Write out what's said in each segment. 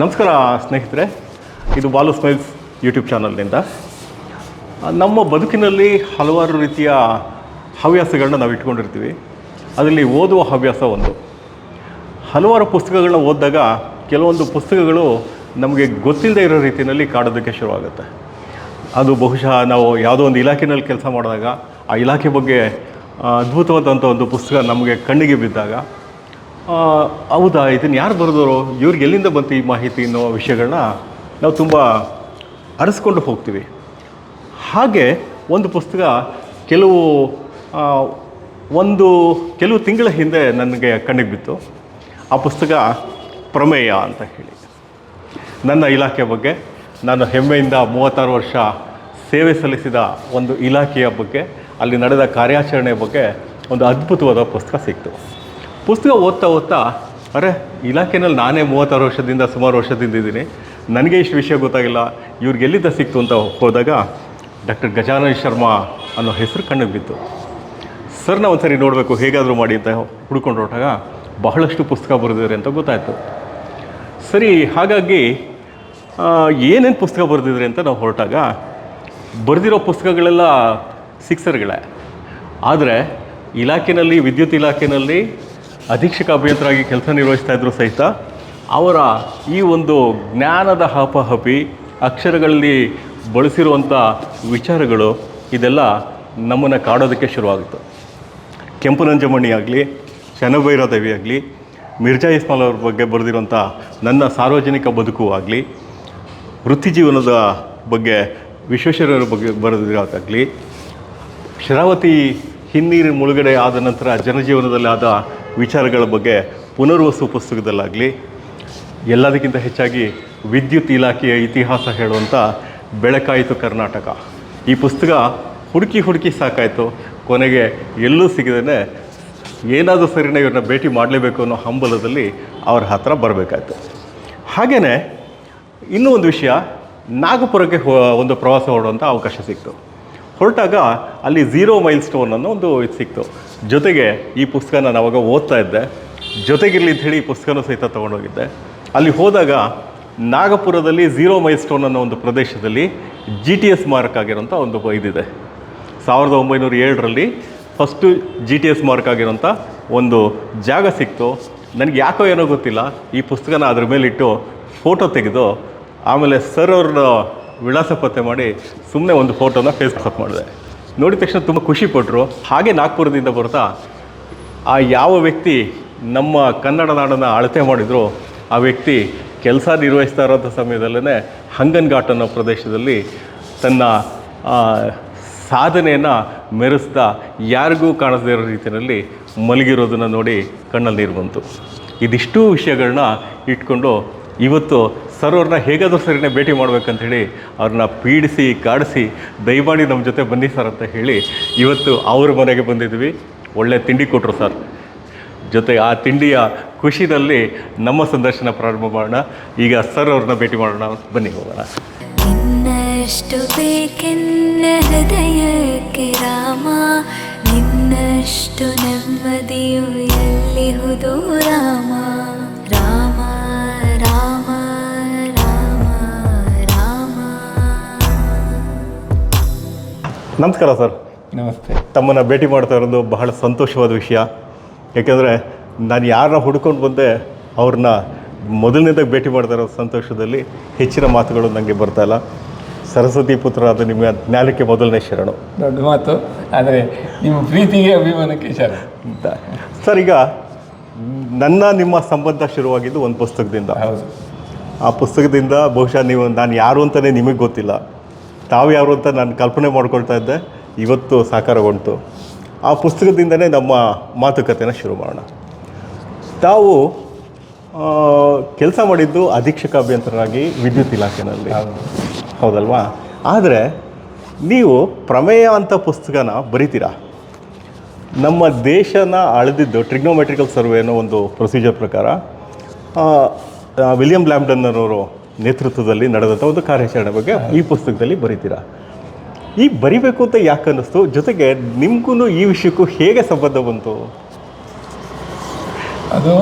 ನಮಸ್ಕಾರ ಸ್ನೇಹಿತರೆ, ಇದು ಬಾಲು ಸ್ಮೈಲ್ಸ್ ಯೂಟ್ಯೂಬ್ ಚಾನಲ್ನಿಂದ. ನಮ್ಮ ಬದುಕಿನಲ್ಲಿ ಹಲವಾರು ರೀತಿಯ ಹವ್ಯಾಸಗಳನ್ನ ನಾವು ಇಟ್ಕೊಂಡಿರ್ತೀವಿ ಅದರಲ್ಲಿ ಓದುವ ಹವ್ಯಾಸ ಒಂದು. ಹಲವಾರು ಪುಸ್ತಕಗಳನ್ನ ಓದಿದಾಗ ಕೆಲವೊಂದು ಪುಸ್ತಕಗಳು ನಮಗೆ ಗೊತ್ತಿಲ್ಲದೆ ಇರೋ ರೀತಿಯಲ್ಲಿ ಕಾಡೋದಕ್ಕೆ ಶುರುವಾಗುತ್ತೆ. ಅದು ಬಹುಶಃ ನಾವು ಯಾವುದೋ ಒಂದು ಇಲಾಖೆಯಲ್ಲಿ ಕೆಲಸ ಮಾಡಿದಾಗ ಆ ಇಲಾಖೆ ಬಗ್ಗೆ ಅದ್ಭುತವಾದಂಥ ಒಂದು ಪುಸ್ತಕ ನಮಗೆ ಕಣ್ಣಿಗೆ ಬಿದ್ದಾಗ ಹೌದಾ? ಇದನ್ನು ಯಾರು ಬರೆದವರು ಇವ್ರಿಗೆ ಎಲ್ಲಿಂದ ಬಂತು ಈ ಮಾಹಿತಿ ಅನ್ನೋ ವಿಷಯಗಳನ್ನ ನಾವು ತುಂಬ ಅರಸ್ಕೊಂಡು ಹೋಗ್ತೀವಿ. ಹಾಗೆ ಒಂದು ಪುಸ್ತಕ ಕೆಲವು ಒಂದು ಕೆಲವು ತಿಂಗಳ ಹಿಂದೆ ನನಗೆ ಕಣ್ಣಿಗೆ ಬಿತ್ತು. ಆ ಪುಸ್ತಕ ಪ್ರಮೇಯ ಅಂತ ಹೇಳಿ. ನನ್ನ ಇಲಾಖೆ ಬಗ್ಗೆ, ನಾನು ಹೆಮ್ಮೆಯಿಂದ ಮೂವತ್ತಾರು ವರ್ಷ ಸೇವೆ ಸಲ್ಲಿಸಿದ ಒಂದು ಇಲಾಖೆಯ ಬಗ್ಗೆ, ಅಲ್ಲಿ ನಡೆದ ಕಾರ್ಯಾಚರಣೆ ಬಗ್ಗೆ ಒಂದು ಅದ್ಭುತವಾದ ಪುಸ್ತಕ ಸಿಕ್ತು. ಪುಸ್ತಕ ಓದ್ತಾ ಓದ್ತಾ, ಅರೆ, ಇಲಾಖೆನಲ್ಲಿ ನಾನೇ ಮೂವತ್ತಾರು ವರ್ಷದಿಂದ, ಸುಮಾರು ವರ್ಷದಿಂದ ಇದ್ದೀನಿ. ನನಗೆ ಇಷ್ಟು ವಿಷಯ ಗೊತ್ತಾಗಿಲ್ಲ. ಇವ್ರಿಗೆ ಎಲ್ಲಿದ್ದ ಸಿಕ್ತು ಅಂತ ಹೋದಾಗ, ಡಾಕ್ಟರ್ ಗಜಾನಂದ ಶರ್ಮಾ ಅನ್ನೋ ಹೆಸರು ಕಣ್ಣಿಗೆ ಬಿತ್ತು. ಸರ್ನ ಒಂದ್ಸರಿ ನೋಡಬೇಕು, ಹೇಗಾದರೂ ಮಾಡಿ ಅಂತ ಹುಡ್ಕೊಂಡು ಹೊರಟಾಗ ಬಹಳಷ್ಟು ಪುಸ್ತಕ ಬರೆದಿದ್ದಾರೆ ಅಂತ ಗೊತ್ತಾಯಿತು. ಸರಿ, ಹಾಗಾಗಿ ಏನೇನು ಪುಸ್ತಕ ಬರೆದಿದ್ರಿ ಅಂತ ನಾವು ಹೊರಟಾಗ, ಬರೆದಿರೋ ಪುಸ್ತಕಗಳೆಲ್ಲ ಸಿಕ್ಸರ್ಗಳೇ. ಆದರೆ ಇಲಾಖೆಯಲ್ಲಿ ವಿದ್ಯುತ್ ಇಲಾಖೆಯಲ್ಲಿ ಅಧೀಕ್ಷಕ ಅಭಿಯಂತರಾಗಿ ಕೆಲಸ ನಿರ್ವಹಿಸ್ತಾ ಇದ್ರು ಸಹಿತ ಅವರ ಈ ಒಂದು ಜ್ಞಾನದ ಹಪಹಪಿ, ಅಕ್ಷರಗಳಲ್ಲಿ ಬಳಸಿರುವಂಥ ವಿಚಾರಗಳು ಇದೆಲ್ಲ ನಮ್ಮನ್ನು ಕಾಡೋದಕ್ಕೆ ಶುರುವಾಗುತ್ತೆ. ಕೆಂಪು ನಂಜಮಣಿ ಆಗಲಿ, ಶನಭೈರ ದೇವಿ ಆಗಲಿ, ಮಿರ್ಜಾ ಇಸ್ಮಾಲ್ ಅವ್ರ ಬಗ್ಗೆ ಬರೆದಿರುವಂಥ ನನ್ನ ಸಾರ್ವಜನಿಕ ಬದುಕು ಆಗಲಿ, ವೃತ್ತಿ ಜೀವನದ ಬಗ್ಗೆ ವಿಶ್ವೇಶ್ವರರ ಬಗ್ಗೆ ಬರೆದಿರೋದಾಗಲಿ, ಶರಾವತಿ ಹಿನ್ನೀರು ಮುಳುಗಡೆ ಆದ ನಂತರ ಜನಜೀವನದಲ್ಲಿ ಆದ ವಿಚಾರಗಳ ಬಗ್ಗೆ ಪುನರ್ವಸು ಪುಸ್ತಕದಲ್ಲಾಗಲಿ, ಎಲ್ಲದಕ್ಕಿಂತ ಹೆಚ್ಚಾಗಿ ವಿದ್ಯುತ್ ಇಲಾಖೆಯ ಇತಿಹಾಸ ಹೇಳುವಂಥ ಬೆಳಕಾಯಿತು ಕರ್ನಾಟಕ. ಈ ಪುಸ್ತಕ ಹುಡುಕಿ ಹುಡುಕಿ ಸಾಕಾಯಿತು. ಕೊನೆಗೆ ಎಲ್ಲೂ ಸಿಗದೇ ಏನಾದರೂ ಸರಿನೇ ಇವ್ರನ್ನ ಭೇಟಿ ಮಾಡಲೇಬೇಕು ಅನ್ನೋ ಹಂಬಲದಲ್ಲಿ ಅವ್ರ ಹತ್ರ ಬರಬೇಕಾಯ್ತು. ಹಾಗೆಯೇ ಇನ್ನೂ ಒಂದು ವಿಷಯ, ನಾಗಪುರಕ್ಕೆ ಒಂದು ಪ್ರವಾಸ ಹೊರಡುವಂಥ ಅವಕಾಶ ಸಿಕ್ತು. ಹೊರಟಾಗ ಅಲ್ಲಿ ಝೀರೋ ಮೈಲ್ ಸ್ಟೋನ್ ಅನ್ನೋ ಒಂದು ಇದು ಸಿಕ್ತು. ಜೊತೆಗೆ ಈ ಪುಸ್ತಕ ನಾನು ಅವಾಗ ಓದ್ತಾ ಇದ್ದೆ. ಜೊತೆಗಿರಲಿ ಅಂತ ಹೇಳಿ ಈ ಪುಸ್ತಕನೂ ಸಹಿತ ತೊಗೊಂಡೋಗಿದ್ದೆ. ಅಲ್ಲಿ ಹೋದಾಗ ನಾಗಪುರದಲ್ಲಿ ಝೀರೋ ಮೈಲ್ ಸ್ಟೋನ್ ಅನ್ನೋ ಒಂದು ಪ್ರದೇಶದಲ್ಲಿ ಜಿ ಟಿ ಎಸ್ ಮಾರ್ಕ್ ಆಗಿರೋಂಥ ಒಂದು ಇದಿದೆ. ಸಾವಿರದ ಒಂಬೈನೂರ ಏಳರಲ್ಲಿ first G T S mark ಆಗಿರೋಂಥ ಒಂದು ಜಾಗ ಸಿಕ್ತು. ನನಗೆ ಯಾಕೋ ಏನೋ ಗೊತ್ತಿಲ್ಲ. ಈ ಪುಸ್ತಕನ ಅದ್ರ ಮೇಲಿಟ್ಟು ಫೋಟೋ ತೆಗೆದು ಆಮೇಲೆ ಸರ್ ಅವ್ರನ್ನ ವಿಳಾಸ ಪತ್ತೆ ಮಾಡಿ ಸುಮ್ಮನೆ ಒಂದು ಫೋಟೋನ ಫೇಸ್ಬುಕ್ ಮಾಡಿದೆ. ನೋಡಿದ ತಕ್ಷಣ ತುಂಬ ಖುಷಿಪಟ್ಟರು ಹಾಗೆ ನಾಗ್ಪುರದಿಂದ ಬರ್ತಾ ಆ ಯಾವ ವ್ಯಕ್ತಿ ನಮ್ಮ ಕನ್ನಡ ನಾಡನ್ನು ಅಳತೆ ಮಾಡಿದ್ರು, ಆ ವ್ಯಕ್ತಿ ಕೆಲಸ ನಿರ್ವಹಿಸ್ತಾ ಇರೋಂಥ ಸಮಯದಲ್ಲೇ ಹಂಗನ್ ಘಾಟ್ ಅನ್ನೋ ಪ್ರದೇಶದಲ್ಲಿ ತನ್ನ ಸಾಧನೆಯನ್ನು ಮೆರೆಸ್ತಾ ಯಾರಿಗೂ ಕಾಣಿಸದೇ ಇರೋ ರೀತಿಯಲ್ಲಿ ಮಲಗಿರೋದನ್ನು ನೋಡಿ ಕಣ್ಣಲ್ಲಿ ನೀರು ಬಂತು. ಇದಿಷ್ಟು ವಿಷಯಗಳನ್ನ ಇಟ್ಕೊಂಡು ಇವತ್ತು ಸರ್ ಅವ್ರನ್ನ ಹೇಗಾದರೂ ಸರಿನೇ ಭೇಟಿ ಮಾಡ್ಬೇಕಂತ ಹೇಳಿ ಅವ್ರನ್ನ ಪೀಡಿಸಿ, ಕಾಡಿಸಿ ದಯಮಾಡಿ ನಮ್ಮ ಜೊತೆ ಬನ್ನಿ ಸರ್ ಅಂತ ಹೇಳಿ ಇವತ್ತು ಅವ್ರ ಮನೆಗೆ ಬಂದಿದ್ವಿ. ಒಳ್ಳೆ ತಿಂಡಿ ಕೊಟ್ಟರು ಸರ್. ಜೊತೆ ಆ ತಿಂಡಿಯ ಖುಷಿಯಲ್ಲಿ ನಮ್ಮ ಸಂದರ್ಶನ ಪ್ರಾರಂಭ ಮಾಡೋಣ. ಈಗ ಸರ್ ಅವ್ರನ್ನ ಭೇಟಿ ಮಾಡೋಣ. ಬನ್ನಿ ಹೋಗೋಣ. ನಿನ್ನಷ್ಟು ಬೇಕೆನ್ನ ಹೃದಯಕ್ಕೆ ರಾಮ? ನಿನ್ನಷ್ಟು ನೆಮ್ಮದಿಯು ಎಲ್ಲಿಹುದು ರಾಮ? ನಮಸ್ಕಾರ ಸರ್. ನಮಸ್ತೆ. ತಮ್ಮನ್ನು ಭೇಟಿ ಮಾಡ್ತಾ ಇರೋದು ಬಹಳ ಸಂತೋಷವಾದ ವಿಷಯ. ಯಾಕೆಂದರೆ ನಾನು ಯಾರನ್ನ ಹುಡ್ಕೊಂಡು ಬಂದೆ ಅವ್ರನ್ನ ಮೊದಲನೇದಾಗಿ ಭೇಟಿ ಮಾಡ್ತಾ ಇರೋ ಸಂತೋಷದಲ್ಲಿ ಹೆಚ್ಚಿನ ಮಾತುಗಳು ನನಗೆ ಬರ್ತಾ ಇಲ್ಲ. ಸರಸ್ವತಿ ಪುತ್ರರಾದ ಅದು ನಿಮ್ಮ ಜ್ಞಾನಕ್ಕೆ ಮೊದಲನೇ ಶರಣು. ದೊಡ್ಡ ಮಾತು. ಆದರೆ ನಿಮ್ಮ ಪ್ರೀತಿಗೆ ಅಭಿಮಾನಕ್ಕೆ ಶರಣ. ಅಂತ. ಸರ್ ಈಗ ನನ್ನ ನಿಮ್ಮ ಸಂಬಂಧ ಶುರುವಾಗಿದ್ದು ಒಂದು ಪುಸ್ತಕದಿಂದ. ಹೌದು. ಆ ಪುಸ್ತಕದಿಂದ ಬಹುಶಃ ನೀವು ನಾನು ಯಾರು ಅಂತಲೇ ನಿಮಗೆ ಗೊತ್ತಿಲ್ಲ. ತಾವು ಯಾರು ಅಂತ ನಾನು ಕಲ್ಪನೆ ಮಾಡ್ಕೊಳ್ತಾ ಇದ್ದೆ. ಇವತ್ತು ಸಾಕಾರಗೊಂಡು ಆ ಪುಸ್ತಕದಿಂದನೇ ನಮ್ಮ ಮಾತುಕತೆನ ಶುರು ಮಾಡೋಣ. ತಾವು ಕೆಲಸ ಮಾಡಿದ್ದು ಅಧೀಕ್ಷಕ ಅಭ್ಯಂತರರಾಗಿ ವಿದ್ಯುತ್ ಇಲಾಖೆಯಲ್ಲಿ ಹೌದಲ್ವಾ? ಆದರೆ, ನೀವು ಪ್ರಮೇಯ ಅಂತ ಪುಸ್ತಕನ ಬರಿತೀರಾ? ನಮ್ಮ ದೇಶನ ಅಳೆದಿದ್ದು ಟ್ರಿಗ್ನೋಮೆಟ್ರಿಕಲ್ ಸರ್ವೆ ಅನ್ನೋ ಒಂದು ಪ್ರೊಸೀಜರ್ ಪ್ರಕಾರ ವಿಲಿಯಂ ಲ್ಯಾಂಬ್ಡನ್ ಅವರು ನೇತೃತ್ವದಲ್ಲಿ ನಡೆದಂಥ ಒಂದು ಕಾರ್ಯಾಚರಣೆ ಬಗ್ಗೆ ಈ ಪುಸ್ತಕದಲ್ಲಿ ಬರೀತೀರಾ? ಈ ಬರಿಬೇಕು ಅಂತ ಯಾಕೆ ಅನ್ನಿಸ್ತು? ಜೊತೆಗೆ ನಿಮಗೂ ಈ ವಿಷಯಕ್ಕೂ ಹೇಗೆ ಸಂಬಂಧ ಬಂತು? ಅದು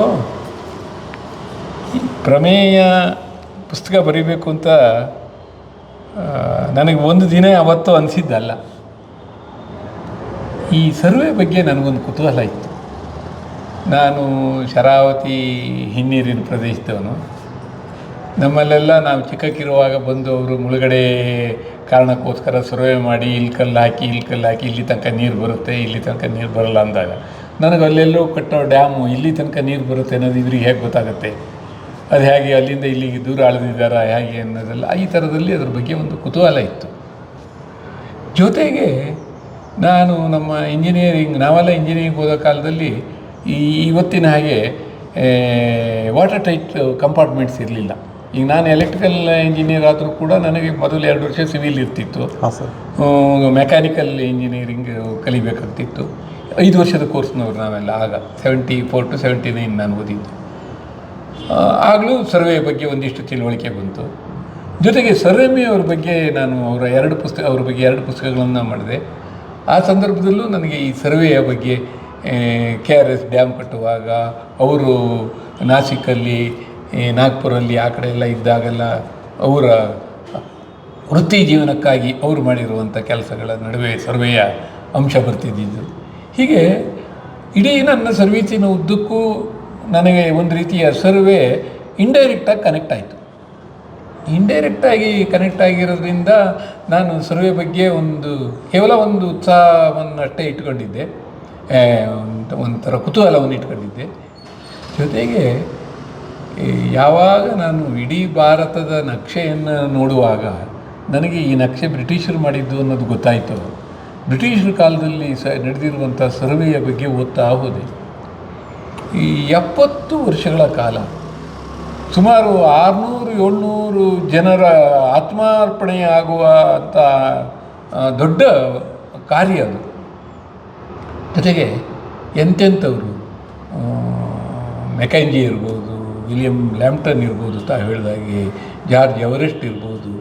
ಪ್ರಮೇಯ ಪುಸ್ತಕ ಬರೀಬೇಕು ಅಂತ ನನಗೆ ಒಂದು ದಿನ ಅವತ್ತು ಅನಿಸಿದ್ದಲ್ಲ. ಈ ಸರ್ವೆ ಬಗ್ಗೆ ನನಗೊಂದು ಕುತೂಹಲ ಇತ್ತು. ನಾನು ಶರಾವತಿ ಹಿನ್ನೀರಿನ ಪ್ರದೇಶದವನು. ನಮ್ಮಲ್ಲೆಲ್ಲ ನಾವು ಚಿಕ್ಕಕ್ಕಿರುವಾಗ ಬಂದು ಅವರು ಮುಳುಗಡೆ ಕಾರಣಕ್ಕೋಸ್ಕರ ಸರ್ವೆ ಮಾಡಿ ಇಲ್ಲಿ ಕಲ್ಲು ಹಾಕಿ ಇಲ್ಲಿ ಕಲ್ಲು ಹಾಕಿ ಇಲ್ಲಿ ತನಕ ನೀರು ಬರುತ್ತೆ, ಇಲ್ಲಿ ತನಕ ನೀರು ಬರಲ್ಲ ಅಂದಾಗ. ನನಗೆ ಅಲ್ಲೆಲ್ಲೋ ಕಟ್ಟೋ ಡ್ಯಾಮು, ಇಲ್ಲಿ ತನಕ ನೀರು ಬರುತ್ತೆ ಅನ್ನೋದು ಇವ್ರಿಗೆ ಹೇಗೆ ಗೊತ್ತಾಗುತ್ತೆ? ಅದು ಹೇಗೆ ಅಲ್ಲಿಂದ ಇಲ್ಲಿಗೆ ದೂರ ಅಳೆದಿದ್ದಾರಾ ಹೇಗೆ ಅನ್ನೋದೆಲ್ಲ ಈ ಥರದಲ್ಲಿ ಅದ್ರ ಬಗ್ಗೆ ಒಂದು ಕುತೂಹಲ ಇತ್ತು. ಜೊತೆಗೆ ನಾನು ನಮ್ಮ ಇಂಜಿನಿಯರಿಂಗ್ ನಾವೆಲ್ಲ ಇಂಜಿನಿಯರಿಂಗ್ ಓದೋ ಕಾಲದಲ್ಲಿ ಈ ಇವತ್ತಿನ ಹಾಗೆ ವಾಟರ್ ಟೈಟ್ ಕಂಪಾರ್ಟ್ಮೆಂಟ್ಸ್ ಇರಲಿಲ್ಲ. ಈಗ ನಾನು ಎಲೆಕ್ಟ್ರಿಕಲ್ ಇಂಜಿನಿಯರ್ ಆದರೂ ಕೂಡ ನನಗೆ ಮೊದಲು ಎರಡು ವರ್ಷ ಸಿವಿಲ್ ಇರ್ತಿತ್ತು. ಮೆಕ್ಯಾನಿಕಲ್ ಇಂಜಿನಿಯರಿಂಗ್ ಕಲಿಬೇಕಾಗ್ತಿತ್ತು. ಐದು ವರ್ಷದ ಕೋರ್ಸ್ನವ್ರು ನಾವೆಲ್ಲ ಆಗ seventy four to seventy nine ನಾನು ಓದಿದ್ದು ಆಗಲೂ ಸರ್ವೆ ಬಗ್ಗೆ ಒಂದಿಷ್ಟು ತಿಳುವಳಿಕೆ ಬಂತು. ಜೊತೆಗೆ ಸರ್ವೆಮಿ ಅವ್ರ ಬಗ್ಗೆ ನಾನು ಅವರ ಎರಡು ಪುಸ್ತಕ ಅವ್ರ ಬಗ್ಗೆ ಎರಡು ಪುಸ್ತಕಗಳನ್ನು ಮಾಡಿದೆ. ಆ ಸಂದರ್ಭದಲ್ಲೂ ನನಗೆ ಈ ಸರ್ವೆಯ ಬಗ್ಗೆ ಕೆ ಆರ್ ಎಸ್ ಡ್ಯಾಮ್ ಕಟ್ಟುವಾಗ ಅವರು ನಾಸಿಕಲ್ಲಿ ಈ ನಾಗ್ಪುರಲ್ಲಿ ಆ ಕಡೆ ಎಲ್ಲ ಇದ್ದಾಗೆಲ್ಲ ಅವರ ವೃತ್ತಿ ಜೀವನಕ್ಕಾಗಿ ಅವರು ಮಾಡಿರುವಂಥ ಕೆಲಸಗಳ ನಡುವೆ ಸರ್ವೆಯ ಅಂಶ ಬರ್ತಿದ್ದಿದ್ದು. ಹೀಗೆ ಇಡೀ ನನ್ನ ಸರ್ವೀಸಿನ ಉದ್ದಕ್ಕೂ ನನಗೆ ಒಂದು ರೀತಿಯ ಸರ್ವೆ ಇಂಡೈರೆಕ್ಟಾಗಿ ಕನೆಕ್ಟ್ ಆಯಿತು. ಇಂಡೈರೆಕ್ಟಾಗಿ ಕನೆಕ್ಟ್ ಆಗಿರೋದ್ರಿಂದ ನಾನು ಸರ್ವೆ ಬಗ್ಗೆ ಒಂದು ಕೇವಲ ಒಂದು ಉತ್ಸಾಹವನ್ನು ಅಷ್ಟೇ ಇಟ್ಕೊಂಡಿದ್ದೆ ಒಂಥರ ಕುತೂಹಲವನ್ನು ಇಟ್ಕೊಂಡಿದ್ದೆ. ಜೊತೆಗೆ ಯಾವಾಗ ನಾನು ಇಡೀ ಭಾರತದ ನಕ್ಷೆಯನ್ನು ನೋಡುವಾಗ ನನಗೆ ಈ ನಕ್ಷೆ ಬ್ರಿಟಿಷರು ಮಾಡಿದ್ದು ಅನ್ನೋದು ಗೊತ್ತಾಯಿತು. ಬ್ರಿಟಿಷರ ಕಾಲದಲ್ಲಿ ಸ ನಡೆದಿರುವಂಥ ಸರ್ವೆಯ ಬಗ್ಗೆ ಓದ್ತಾ ಹೋದೆ. ಈ ಎಪ್ಪತ್ತು ವರ್ಷಗಳ ಕಾಲ, ಸುಮಾರು ಆರುನೂರು ಏಳ್ನೂರು ಜನರ ಆತ್ಮಾರ್ಪಣೆ ಆಗುವ ದೊಡ್ಡ ಕಾರ್ಯ ಅದು. ಜೊತೆಗೆ ಎಂತೆಂಥವರು ಮೆಕಂಜಿ ಇರ್ಬೋದು ವಿಲಿಯಂ ಲ್ಯಾಂಪ್ಟನ್ ಇರ್ಬೋದು ತಾ ಹೇಳಿದಾಗೆ, ಜಾರ್ಜ್ ಎವರೆಸ್ಟ್ ಇರ್ಬೋದು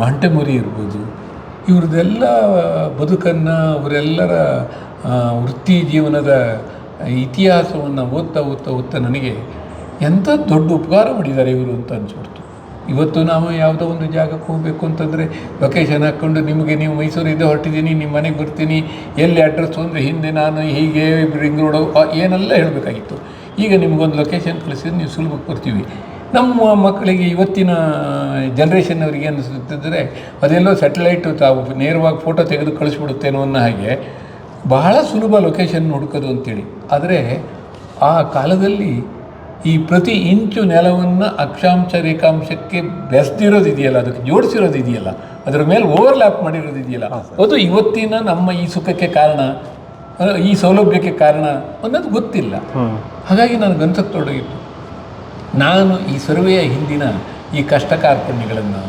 ಮಾಂಟೆಮೊರಿ ಇರ್ಬೋದು, ಇವ್ರದ್ದೆಲ್ಲ ಬದುಕನ್ನು ಅವರೆಲ್ಲರ ವೃತ್ತಿ ಜೀವನದ ಇತಿಹಾಸವನ್ನು ಓದ್ತಾ ಓದ್ತಾ ಓದ್ತಾ ನನಗೆ ಎಂಥ ದೊಡ್ಡ ಉಪಕಾರ ಮಾಡಿದ್ದಾರೆ ಇವರು ಅಂತ ಅನಿಸ್ಬಿಡ್ತು. ಇವತ್ತು ನಾವು ಯಾವುದೋ ಒಂದು ಜಾಗಕ್ಕೆ ಹೋಗಬೇಕು ಅಂತಂದರೆ ಲೊಕೇಶನ್ ಹಾಕ್ಕೊಂಡು ನಿಮಗೆ ನೀವು ಮೈಸೂರಿಂದ ಹೊರಟಿದ್ದೀನಿ, ನಿಮ್ಮ ಮನೆಗೆ ಬರ್ತೀನಿ, ಎಲ್ಲಿ ಅಡ್ರೆಸ್ ಅಂದರೆ ಹಿಂದೆ ನಾನು ಹೀಗೆ ರಿಂಗ್ ರೋಡು ಏನೆಲ್ಲ ಹೇಳಬೇಕಾಗಿತ್ತು. ಈಗ ನಿಮಗೊಂದು ಲೊಕೇಶನ್ ಕಳಿಸಿದ್ರೆ ನೀವು ಸುಲಭಕ್ಕೆ ಬರ್ತೀವಿ. ನಮ್ಮ ಮಕ್ಕಳಿಗೆ ಇವತ್ತಿನ ಜನ್ರೇಷನ್ ಅವರಿಗೆ ಅನಿಸುತ್ತಿದ್ದರೆ ಅದೆಲ್ಲೋ ಸ್ಯಾಟಲೈಟು ತಾವು ನೇರವಾಗಿ ಫೋಟೋ ತೆಗೆದು ಕಳಿಸ್ಬಿಡುತ್ತೇನೋ ಅನ್ನೋ ಹಾಗೆ ಬಹಳ ಸುಲಭ ಲೊಕೇಶನ್ ಹುಡುಕೋದು ಅಂತೇಳಿ. ಆದರೆ ಆ ಕಾಲದಲ್ಲಿ ಈ ಪ್ರತಿ ಇಂಚು ನೆಲವನ್ನು ಅಕ್ಷಾಂಶ ರೇಖಾಂಶಕ್ಕೆ ಬೆಸ್ದಿರೋದಿದೆಯಲ್ಲ ಅದಕ್ಕೆ ಜೋಡಿಸಿರೋದು ಇದೆಯಲ್ಲ ಅದರ ಮೇಲೆ ಓವರ್ಲ್ಯಾಪ್ ಮಾಡಿರೋದಿದೆಯಲ್ಲ. ಅದು ಇವತ್ತಿನ ನಮ್ಮ ಈ ಸುಖಕ್ಕೆ ಕಾರಣ. ಈ ಸೌಲಭ್ಯಕ್ಕೆ ಕಾರಣ ಅನ್ನೋದು ಗೊತ್ತಿಲ್ಲ. ಹಾಗಾಗಿ ನಾನು ಗ್ರಂಥಕ್ಕೆ ತೊಡಗಿತ್ತು ನಾನು ಈ ಸರ್ವೆಯ ಹಿಂದಿನ ಈ ಕಷ್ಟ ಕಾರ್ಪಣ್ಯಗಳನ್ನು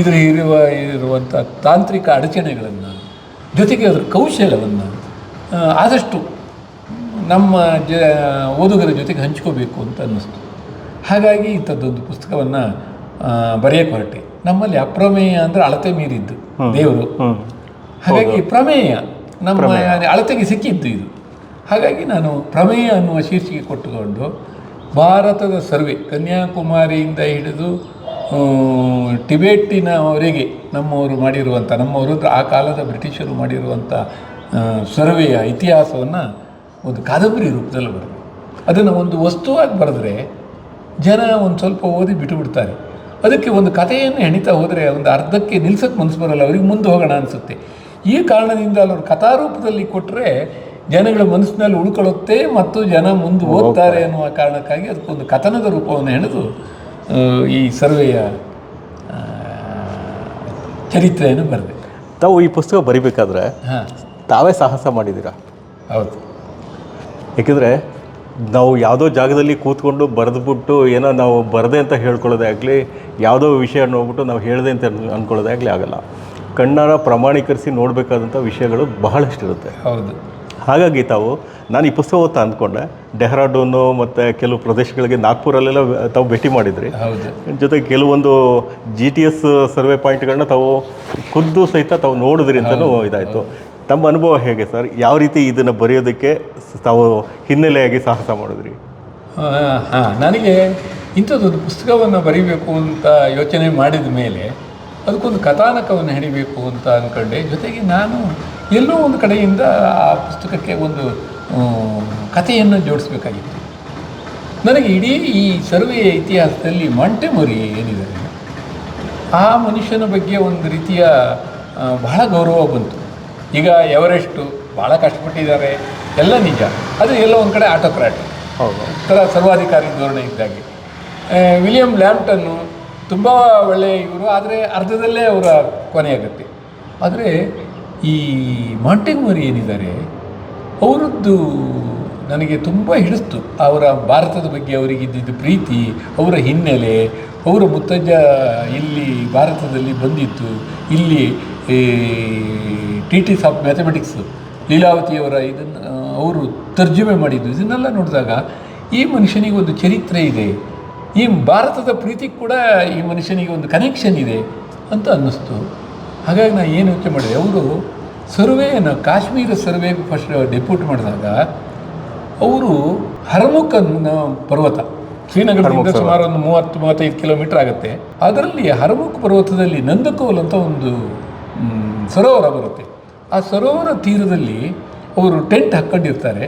ಇದರ ಇರುವ ಇರುವಂಥ ತಾಂತ್ರಿಕ ಅಡಚಣೆಗಳನ್ನು ಜೊತೆಗೆ ಅದರ ಕೌಶಲ್ಯವನ್ನು ಆದಷ್ಟು ನಮ್ಮ ಜ ಓದುಗರ ಜೊತೆಗೆ ಹಂಚ್ಕೋಬೇಕು ಅಂತ ಅನ್ನಿಸ್ತು. ಹಾಗಾಗಿ ಇಂಥದ್ದೊಂದು ಪುಸ್ತಕವನ್ನು ಬರೆಯಕ್ಕೆ ಹೊರಟೆ. ನಮ್ಮಲ್ಲಿ ಅಪ್ರಮೇಯ ಅಂದರೆ ಅಳತೆ ಮೀರಿದ್ದು ದೇವರು. ಹಾಗಾಗಿ ಪ್ರಮೇಯ ನಮ್ಮ ಅಳತೆಗೆ ಸಿಕ್ಕಿತ್ತು ಇದು. ಹಾಗಾಗಿ ನಾನು ಪ್ರಮೇಯ ಅನ್ನುವ ಶೀರ್ಷಿಕೆ ಕೊಟ್ಟುಕೊಂಡು ಭಾರತದ ಸರ್ವೆ ಕನ್ಯಾಕುಮಾರಿಯಿಂದ ಹಿಡಿದು ಟಿಬೇಟಿನವರೆಗೆ ನಮ್ಮವರು ಮಾಡಿರುವಂಥ ನಮ್ಮವರು ಅಂದ್ರೆ ಆ ಕಾಲದ ಬ್ರಿಟಿಷರು ಮಾಡಿರುವಂಥ ಸರ್ವೆಯ ಇತಿಹಾಸವನ್ನು ಒಂದು ಕಾದಂಬರಿ ರೂಪದಲ್ಲಿ ಬರೆದು ಅದನ್ನು ಒಂದು ವಸ್ತುವಾಗಿ ಬರೆದ್ರೆ ಜನ ಒಂದು ಸ್ವಲ್ಪ ಓದಿ ಬಿಟ್ಟುಬಿಡ್ತಾರೆ ಅದಕ್ಕೆ ಒಂದು ಕಥೆಯನ್ನು ಹೆಣಿತಾ ಹೋದರೆ ಒಂದು ಅರ್ಧಕ್ಕೆ ನಿಲ್ಸಕ್ಕೆ ಮನಸ್ಸು ಬರಲ್ಲ ಅವ್ರಿಗೆ ಮುಂದೆ ಹೋಗೋಣ ಅನಿಸುತ್ತೆ. ಈ ಕಾರಣದಿಂದ ಅವರು ಕಥಾರೂಪದಲ್ಲಿ ಕೊಟ್ಟರೆ ಜನಗಳ ಮನಸ್ಸಿನಲ್ಲಿ ಉಳ್ಕೊಳ್ಳುತ್ತೆ ಮತ್ತು ಜನ ಮುಂದೆ ಓದ್ತಾರೆ ಅನ್ನುವ ಕಾರಣಕ್ಕಾಗಿ ಅದಕ್ಕೊಂದು ಕಥನದ ರೂಪವನ್ನು ಹೆಣೆದು ಈ ಸರ್ವೆಯ ಚರಿತ್ರೆಯನ್ನು ಬರೆದೆ. ತಾವು ಈ ಪುಸ್ತಕ ಬರಿಬೇಕಾದ್ರೆ ಹಾಂ. ತಾವೇ ಸಾಹಸ ಮಾಡಿದ್ದೀರಾ? ಹೌದು. ಏಕೆಂದರೆ ನಾವು ಯಾವುದೋ ಜಾಗದಲ್ಲಿ ಕೂತ್ಕೊಂಡು ಬರೆದ್ಬಿಟ್ಟು ಏನೋ ನಾವು ಬರದೆ ಅಂತ ಹೇಳ್ಕೊಳ್ಳೋದೇ ಆಗಲಿ ಯಾವುದೋ ವಿಷಯ ನೋಡ್ಬಿಟ್ಟು ನಾವು ಹೇಳಿದೆ ಅಂತ ಅಂದ್ಕೊಳ್ಳೋದೇ ಅನ್ಕೊಳ್ಳೋದೇ ಆಗಲಿ ಆಗಲ್ಲ. ಕಣ್ಣಾರ ಪ್ರಮಾಣೀಕರಿಸಿ ನೋಡಬೇಕಾದಂಥ ವಿಷಯಗಳು ಬಹಳಷ್ಟಿರುತ್ತೆ. ಹೌದು. ಹಾಗಾಗಿ ತಾವು ನಾನು ಈ ಪುಸ್ತಕ ಓದ್ತಾ ಅಂದ್ಕೊಂಡೆ ಡೆಹ್ರಾಡೂನು ಮತ್ತು ಕೆಲವು ಪ್ರದೇಶಗಳಿಗೆ ನಾಗ್ಪುರಲ್ಲೆಲ್ಲ ತಾವು ಭೇಟಿ ಮಾಡಿದ್ರಿ. ಹೌದು. ಜೊತೆಗೆ ಕೆಲವೊಂದು ಜಿ ಟಿ ಎಸ್ ಸರ್ವೆ ಪಾಯಿಂಟ್ಗಳನ್ನ ತಾವು ಖುದ್ದು ಸಹಿತ ತಾವು ನೋಡಿದ್ರಿ ಅಂತಲೂ ಇದಾಯಿತು. ತಮ್ಮ ಅನುಭವ ಹೇಗೆ ಸರ್? ಯಾವ ರೀತಿ ಇದನ್ನು ಬರೆಯೋದಕ್ಕೆ ತಾವು ಹಿನ್ನೆಲೆಯಾಗಿ ಸಾಹಸ ಮಾಡಿದ್ರಿ? ಹಾಂ ನನಗೆ ಇಂಥದ್ದೊಂದು ಪುಸ್ತಕವನ್ನು ಬರೀಬೇಕು ಅಂತ ಯೋಚನೆ ಮಾಡಿದ ಮೇಲೆ ಅದಕ್ಕೊಂದು ಕಥಾನಕವನ್ನು ಹೆಣಿಬೇಕು ಅಂತ ಅಂದ್ಕೊಂಡೆ ಜೊತೆಗೆ ನಾನು ಎಲ್ಲೋ ಒಂದು ಕಡೆಯಿಂದ ಆ ಪುಸ್ತಕಕ್ಕೆ ಒಂದು ಕಥೆಯನ್ನು ಜೋಡಿಸ್ಬೇಕಾಗಿತ್ತು. ನನಗೆ ಇಡೀ ಈ ಸರ್ವೆಯ ಇತಿಹಾಸದಲ್ಲಿ ಮಾಂಟೆಮೊರಿ ಏನಿದೆ? ಆ ಮನುಷ್ಯನ ಬಗ್ಗೆ ಒಂದು ರೀತಿಯ ಬಹಳ ಗೌರವ ಬಂತು. ಈಗ ಎವರೆಸ್ಟು ಭಾಳ ಕಷ್ಟಪಟ್ಟಿದ್ದಾರೆ. ಎಲ್ಲ ನಿಜ. ಅದು ಎಲ್ಲೋ ಒಂದು ಕಡೆ ಆಟೋಕ್ರಾಟ್. ಹೌದು. ಸರ್ವಾಧಿಕಾರಿ ಧೋರಣೆ ಇದ್ದಾಗೆ. ವಿಲಿಯಂ ಲ್ಯಾಂಪ್ಟನ್ನು ತುಂಬ ಒಳ್ಳೆಯ ಇವರು, ಆದರೆ ಅರ್ಧದಲ್ಲೇ ಅವರ ಕೊನೆಯಾಗುತ್ತೆ ಆದರೆ ಈ ಮಾಂಟೆಗುಮರಿ ಏನಿದ್ದಾರೆ, ಅವರದ್ದು ನನಗೆ ತುಂಬ ಹಿಡಿಸ್ತು. ಅವರ ಭಾರತದ ಬಗ್ಗೆ ಅವರಿಗಿದ್ದಿದ್ದು ಪ್ರೀತಿ, ಅವರ ಹಿನ್ನೆಲೆ, ಅವರ ಮುತ್ತಜ್ಜ ಇಲ್ಲಿ ಭಾರತದಲ್ಲಿ ಬಂದಿತ್ತು. ಇಲ್ಲಿ ಟಿ ಟಿಸ್ ಆಫ್ ಮ್ಯಾಥಮೆಟಿಕ್ಸ್ ಲೀಲಾವತಿಯವರ ಇದನ್ನು ಅವರು ತರ್ಜುಮೆ ಮಾಡಿದ್ದು. ಇದನ್ನೆಲ್ಲ ನೋಡಿದಾಗ ಈ ಮನುಷ್ಯನಿಗೆ ಒಂದು ಚರಿತ್ರೆ ಇದೆ. ಈ ಭಾರತದ ಪ್ರೀತಿ ಕೂಡ ಈ ಮನುಷ್ಯನಿಗೆ ಒಂದು ಕನೆಕ್ಷನ್ ಇದೆ ಅಂತ ಅನ್ನಿಸ್ತು. ಹಾಗಾಗಿ ನಾನು ಏನು ಯೋಚನೆ ಮಾಡಿದೆ ಅವರು ಸರ್ವೆಯನ್ನು ಕಾಶ್ಮೀರ ಸರ್ವೆಗೆ ಫಸ್ಟ್ ಡೆಪ್ಯೂಟ್ ಮಾಡಿದಾಗ ಅವರು ಹರಮುಖ ಅನ್ನೋ ಪರ್ವತ ಶ್ರೀನಗರದಿಂದ ಸುಮಾರು ಒಂದು ಮೂವತ್ತು ಮೂವತ್ತೈದು ಕಿಲೋಮೀಟರ್ ಆಗುತ್ತೆ. ಅದರಲ್ಲಿ ಹರಮುಖ ಪರ್ವತದಲ್ಲಿ ನಂದಕೋಲ್ ಅಂತ ಒಂದು ಸರೋವರ ಬರುತ್ತೆ. ಆ ಸರೋವರ ತೀರದಲ್ಲಿ ಅವರು ಟೆಂಟ್ ಹಾಕ್ಕೊಂಡಿರ್ತಾರೆ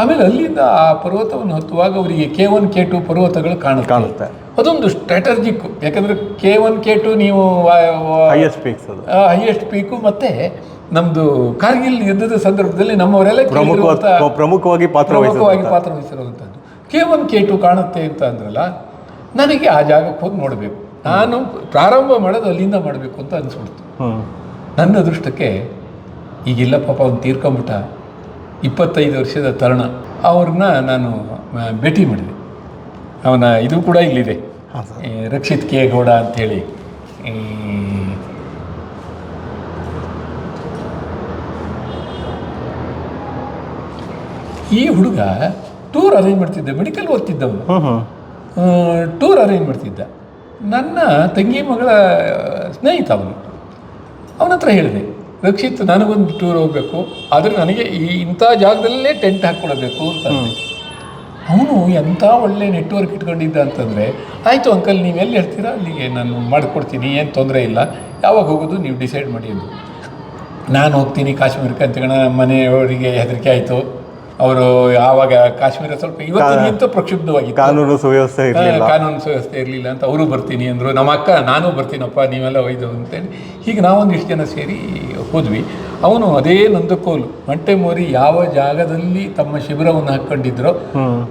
ಆಮೇಲೆ ಅಲ್ಲಿಂದ ಆ ಪರ್ವತವನ್ನು ಹತ್ತುವಾಗ ಅವರಿಗೆ ಕೆ ಒನ್ ಕೆ ಟು ಪರ್ವತಗಳು ಕಾಣುತ್ತೆ. ಕಾಣುತ್ತೆ. ಅದೊಂದು ಸ್ಟ್ರಾಟಜಿಕ್ ಯಾಕಂದರೆ ಕೆ ಒನ್ ಕೆ ಟು ನೀವು ಹೈಯೆಸ್ಟ್ ಪೀಕ್ಸ್ ಅದು. ಹೈಯೆಸ್ಟ್ ಪೀಕು ಮತ್ತೆ ನಮ್ಮದು ಕಾರ್ಗಿಲ್ ಯುದ್ಧದ ಸಂದರ್ಭದಲ್ಲಿ ನಮ್ಮವರೆಲ್ಲ ಪ್ರಮುಖವಾಗಿ ಪಾತ್ರ ಪ್ರಮುಖವಾಗಿ ಪಾತ್ರವಹಿಸಿರುವಂಥದ್ದು ಪಾತ್ರ ವಹಿಸಿರುವಂಥದ್ದು. ಕೆ ಒನ್ ಕೆ ಟು ಕಾಣುತ್ತೆ ಅಂತ ಅಂದ್ರಲ್ಲ ನನಗೆ ಆ ಜಾಗಕ್ಕೆ ಹೋಗಿ ನೋಡಬೇಕು. ನಾನು ಪ್ರಾರಂಭ ಮಾಡೋದು ಅಲ್ಲಿಂದ ಮಾಡಬೇಕು ಅಂತ ಅನಿಸ್ಬಿಡ್ತು. ನನ್ನ ಅದೃಷ್ಟಕ್ಕೆ ಈಗಿಲ್ಲ ಪಾಪ ಅವ್ನು ತೀರ್ಕೊಂಬಿಟ್ಟ ಇಪ್ಪತ್ತೈದು ವರ್ಷದ ತರುಣ. ಅವ್ರನ್ನ ನಾನು ಭೇಟಿ ಮಾಡಿದೆ. ಅವನ ಇದು ಕೂಡ ಇಲ್ಲಿದೆ. ರಕ್ಷಿತ್ ಕೆ ಗೌಡ ಅಂಥೇಳಿ. ಈ ಹುಡುಗ ಟೂರ್ ಅರೇಂಜ್ ಮಾಡ್ತಿದ್ದ ಮೆಡಿಕಲ್ ಓದ್ತಿದ್ದವನು. ಟೂರ್ ಅರೇಂಜ್ ಮಾಡ್ತಿದ್ದ. ನನ್ನ ತಂಗಿ ಮಗಳ ಸ್ನೇಹಿತ ಅವನು. ಅವನ ಹತ್ರ ಹೇಳಿದೆ. ರಕ್ಷಿತ್, ನನಗೊಂದು ಟೂರ್ ಹೋಗಬೇಕು. ಆದರೆ ನನಗೆ ಈ ಇಂಥ ಜಾಗದಲ್ಲೇ ಟೆಂಟ್ ಹಾಕ್ಕೊಳ್ಬೇಕು ಅಂತ. ಅವನು ಎಂಥ ಒಳ್ಳೆ ನೆಟ್ವರ್ಕ್ ಇಟ್ಕೊಂಡಿದ್ದ ಅಂತಂದರೆ, ಆಯಿತು ಅಂಕಲ್ ನೀವು ಎಲ್ಲಿ ಹೇಳ್ತೀರಾ? ಅಲ್ಲಿಗೆ ನಾನು ಮಾಡಿಕೊಡ್ತೀನಿ, ಏನು ತೊಂದರೆ ಇಲ್ಲ. ಯಾವಾಗ ಹೋಗೋದು ನೀವು ಡಿಸೈಡ್ ಮಾಡಿ ಅಂದರು ನಾನು ಹೋಗ್ತೀನಿ ಕಾಶ್ಮೀರಕ್ಕೆ ಅಂತ ನಮ್ಮ ಮನೆಯವರಿಗೆ ಹೆದರಿಕೆ ಆಯಿತು. ಅವರು ಆವಾಗ ಕಾಶ್ಮೀರ ಸ್ವಲ್ಪ ಇವತ್ತಿಗಿಂತ ಪ್ರಕ್ಷುಬ್ಧವಾಗಿತ್ತು. ಕಾನೂನು ಸುವ್ಯವಸ್ಥೆ ಇರಲಿಲ್ಲ. ಕಾನೂನು ಸುವ್ಯವಸ್ಥೆ ಇರಲಿಲ್ಲ ಅಂತ ಅವರು ಬರ್ತೀನಿ ಅಂದರು. ನಮ್ಮ ಅಕ್ಕ ನಾನು ಬರ್ತೀನಪ್ಪ ನೀವೆಲ್ಲ ಒಯ್ದು ಅಂತೇಳಿ ಹೀಗೆ ನಾವೊಂದಿಷ್ಟು ಜನ ಸೇರಿ ಹೋದ್ವಿ. ಅವನು ಅದೇ ನಂದಕೋಲು ಮಂಟೆಮೋರಿ ಯಾವ ಜಾಗದಲ್ಲಿ ತಮ್ಮ ಶಿಬಿರವನ್ನು ಹಾಕ್ಕೊಂಡಿದ್ರೋ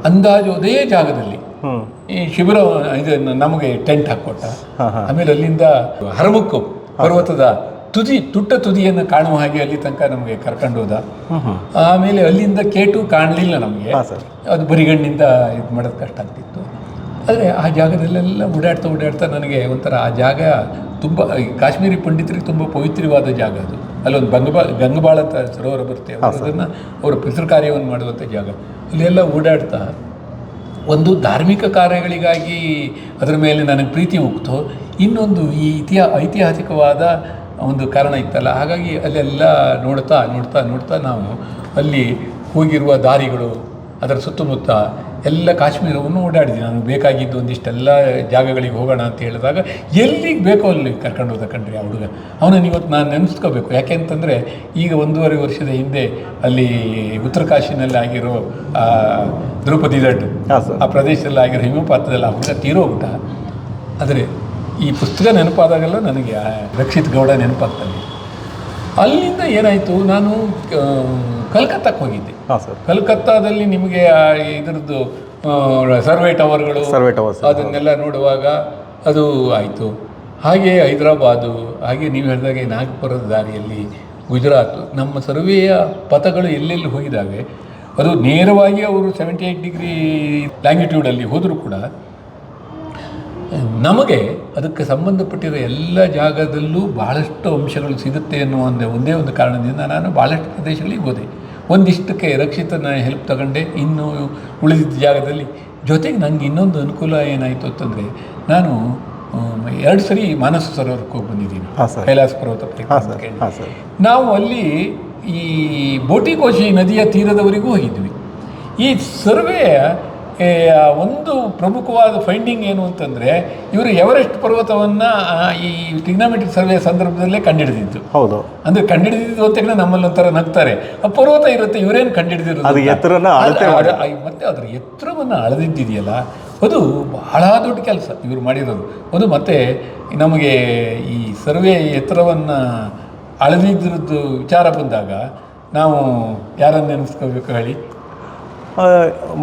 ಅಂದಾಜು ಅದೇ ಜಾಗದಲ್ಲಿ. ಈ ಶಿಬಿರ ಇದು ನಮಗೆ ಟೆಂಟ್ ಹಾಕ್ಕೊಟ್ಟ. ಆಮೇಲೆ ಅಲ್ಲಿಂದ ಹರಮುಕ್ಕು ಪರ್ವತದ ತುದಿ ತುಟ್ಟ ತುದಿಯನ್ನು ಕಾಣುವ ಹಾಗೆ ಅಲ್ಲಿ ತನಕ ನಮಗೆ ಕರ್ಕೊಂಡು ಹೋದ. ಆಮೇಲೆ ಅಲ್ಲಿಂದ ಕೇಟು ಕಾಣಲಿಲ್ಲ ನಮಗೆ. ಅದು ಬರಿಗಣ್ಣಿಂದ ಇದು ಮಾಡೋದು ಕಷ್ಟ ಆಗ್ತಿತ್ತು. ಆದರೆ ಆ ಜಾಗದಲ್ಲೆಲ್ಲ ಓಡಾಡ್ತಾ ಓಡಾಡ್ತಾ ನನಗೆ ಒಂಥರ ಆ ಜಾಗ ತುಂಬ ಕಾಶ್ಮೀರಿ ಪಂಡಿತರಿಗೆ ತುಂಬ ಪವಿತ್ರವಾದ ಜಾಗ ಅದು. ಅಲ್ಲೊಂದು ಬಂಗಬಾ ಗಂಗಬಾಳ ಅಂತ ಸರೋವರ ಬರುತ್ತೆ. ಅದನ್ನು ಅವರ ಪಿತೃ ಕಾರ್ಯವನ್ನು ಮಾಡುವಂಥ ಜಾಗ. ಇಲ್ಲೆಲ್ಲ ಓಡಾಡ್ತಾ ಒಂದು ಧಾರ್ಮಿಕ ಕಾರ್ಯಗಳಿಗಾಗಿ ಅದರ ಮೇಲೆ ನನಗೆ ಪ್ರೀತಿ ಉಕ್ತು ಇನ್ನೊಂದು ಈ ಇತಿಹಾ ಐತಿಹಾಸಿಕವಾದ ಒಂದು ಕಾರಣ ಇತ್ತಲ್ಲ. ಹಾಗಾಗಿ ಅಲ್ಲೆಲ್ಲ ನೋಡ್ತಾ ನೋಡ್ತಾ ನೋಡ್ತಾ ನಾವು ಅಲ್ಲಿ ಹೋಗಿರುವ ದಾರಿಗಳು ಅದರ ಸುತ್ತಮುತ್ತ ಎಲ್ಲ ಕಾಶ್ಮೀರವನ್ನು ಓಡಾಡಿದ್ವಿ. ನಾನು ಬೇಕಾಗಿದ್ದು ಒಂದಿಷ್ಟೆಲ್ಲ ಜಾಗಗಳಿಗೆ ಹೋಗೋಣ ಅಂತ ಹೇಳಿದಾಗ ಎಲ್ಲಿಗೆ ಬೇಕೋ ಅಲ್ಲಿ ಕರ್ಕೊಂಡು ಹೋದ ಕಣ್ರಿ ಆ ಹುಡುಗ. ಅವನನ್ನು ಇವತ್ತು ನಾನು ನೆನೆಸ್ಕೋಬೇಕು. ಯಾಕೆ ಅಂತಂದರೆ ಈಗ ಒಂದೂವರೆ ವರ್ಷದ ಹಿಂದೆ ಅಲ್ಲಿ ಉತ್ತರ ಕಾಶಿನಲ್ಲಿ ಆಗಿರೋ ದ್ರೌಪದಿ ದಡ್ ಆ ಪ್ರದೇಶದಲ್ಲಿ ಆಗಿರೋ ಹಿಮಪಾತದಲ್ಲಿ ಆ ಹುಡುಗ ತೀರೋಗ್ಬಿಟ್ಟ. ಆದರೆ ಈ ಪುಸ್ತಕ ನೆನಪಾದಾಗೆಲ್ಲ ನನಗೆ ರಕ್ಷಿತ್ ಗೌಡ ನೆನಪಾಗ್ತಾನೆ ಅಲ್ಲಿಂದ ಏನಾಯಿತು ನಾನು ಕಲ್ಕತ್ತಾಕ್ಕೆ ಹೋಗಿದ್ದೆ. ಹಾಂ ಸರ್. ಕಲ್ಕತ್ತಾದಲ್ಲಿ ನಿಮಗೆ ಆ ಇದರದ್ದು ಸರ್ವೆ ಟವರ್ಗಳು ಸರ್ವೆ ಟವರ್ಸ್ ಅದನ್ನೆಲ್ಲ ನೋಡುವಾಗ ಅದು ಆಯಿತು. ಹಾಗೆ ಹೈದರಾಬಾದು ಹಾಗೆ ನೀವು ಹೇಳಿದಾಗೆ ನಾಗ್ಪುರದ ದಾರಿಯಲ್ಲಿ ಗುಜರಾತ್ ನಮ್ಮ ಸರ್ವೆಯ ಪಥಗಳು ಎಲ್ಲೆಲ್ಲಿ ಹೋಗಿದ್ದಾವೆ ಅದು ನೇರವಾಗಿ ಅವರು ಸೆವೆಂಟಿ ಏಯ್ಟ್ ಡಿಗ್ರಿ ಲ್ಯಾಂಗಿಟ್ಯೂಡಲ್ಲಿ ಹೋದರೂ ಕೂಡ ನಮಗೆ ಅದಕ್ಕೆ ಸಂಬಂಧಪಟ್ಟಿರೋ ಎಲ್ಲ ಜಾಗದಲ್ಲೂ ಬಹಳಷ್ಟು ಅಂಶಗಳು ಸಿಗುತ್ತೆ ಅನ್ನುವ ಒಂದು ಒಂದೇ ಒಂದು ಕಾರಣದಿಂದ ನಾನು ಭಾಳಷ್ಟು ಪ್ರದೇಶಗಳಿಗೆ ಹೋದೆ. ಒಂದಿಷ್ಟಕ್ಕೆ ರಕ್ಷಿತನ ಹೆಲ್ಪ್ ತಗೊಂಡೆ. ಇನ್ನೂ ಉಳಿದಿದ್ದ ಜಾಗದಲ್ಲಿ ಜೊತೆಗೆ ನನಗೆ ಇನ್ನೊಂದು ಅನುಕೂಲ ಏನಾಯಿತು ಅಂತಂದರೆ ನಾನು ಎರಡು ಸರಿ ಮಾನಸ ಸರೋವರಕ್ಕೆ ಹೋಗಿ ಬಂದಿದ್ದೀನಿ. ಕೈಲಾಸ ಪರ್ವತ ನಾವು ಅಲ್ಲಿ ಈ ಬೋಟಿಕೋಶಿ ನದಿಯ ತೀರದವರೆಗೂ ಹೋಗಿದ್ವಿ. ಈ ಸರ್ವೆ ಏ, ಆ ಒಂದು ಪ್ರಮುಖವಾದ ಫೈಂಡಿಂಗ್ ಏನು ಅಂತಂದರೆ ಇವರು ಎವರೆಸ್ಟ್ ಪರ್ವತವನ್ನು ಈ ಟಿಗ್ನಾಮೆಟ್ರಿಕ್ ಸರ್ವೆ ಸಂದರ್ಭದಲ್ಲೇ ಕಂಡುಹಿಡಿದಿದ್ದು ಹೌದು. ಅಂದರೆ ಕಂಡುಹಿಡಿದಿದ್ದು ಅಂತ ತಕ್ಷಣ ನಮ್ಮಲ್ಲಿ ಒಂಥರ ನಗ್ತಾರೆ. ಆ ಪರ್ವತ ಇರುತ್ತೆ ಇವರೇನು ಆ- ಮತ್ತೆ ಅದರ ಎತ್ತರವನ್ನು ಅಳೆದಿದ್ದಿದೆಯಲ್ಲ ಅದು ಬಹಳ ದೊಡ್ಡ ಕೆಲಸ ಇವರು ಮಾಡಿರೋದು. ಅದು ಮತ್ತೆ ನಮಗೆ ಈ ಸರ್ವೆ ಎತ್ತರವನ್ನು ಅಳೆದಿದ್ರದ್ದು ವಿಚಾರ ಬಂದಾಗ ನಾವು ಯಾರನ್ನು ನೆನೆಸ್ಕೋಬೇಕು ಹೇಳಿ?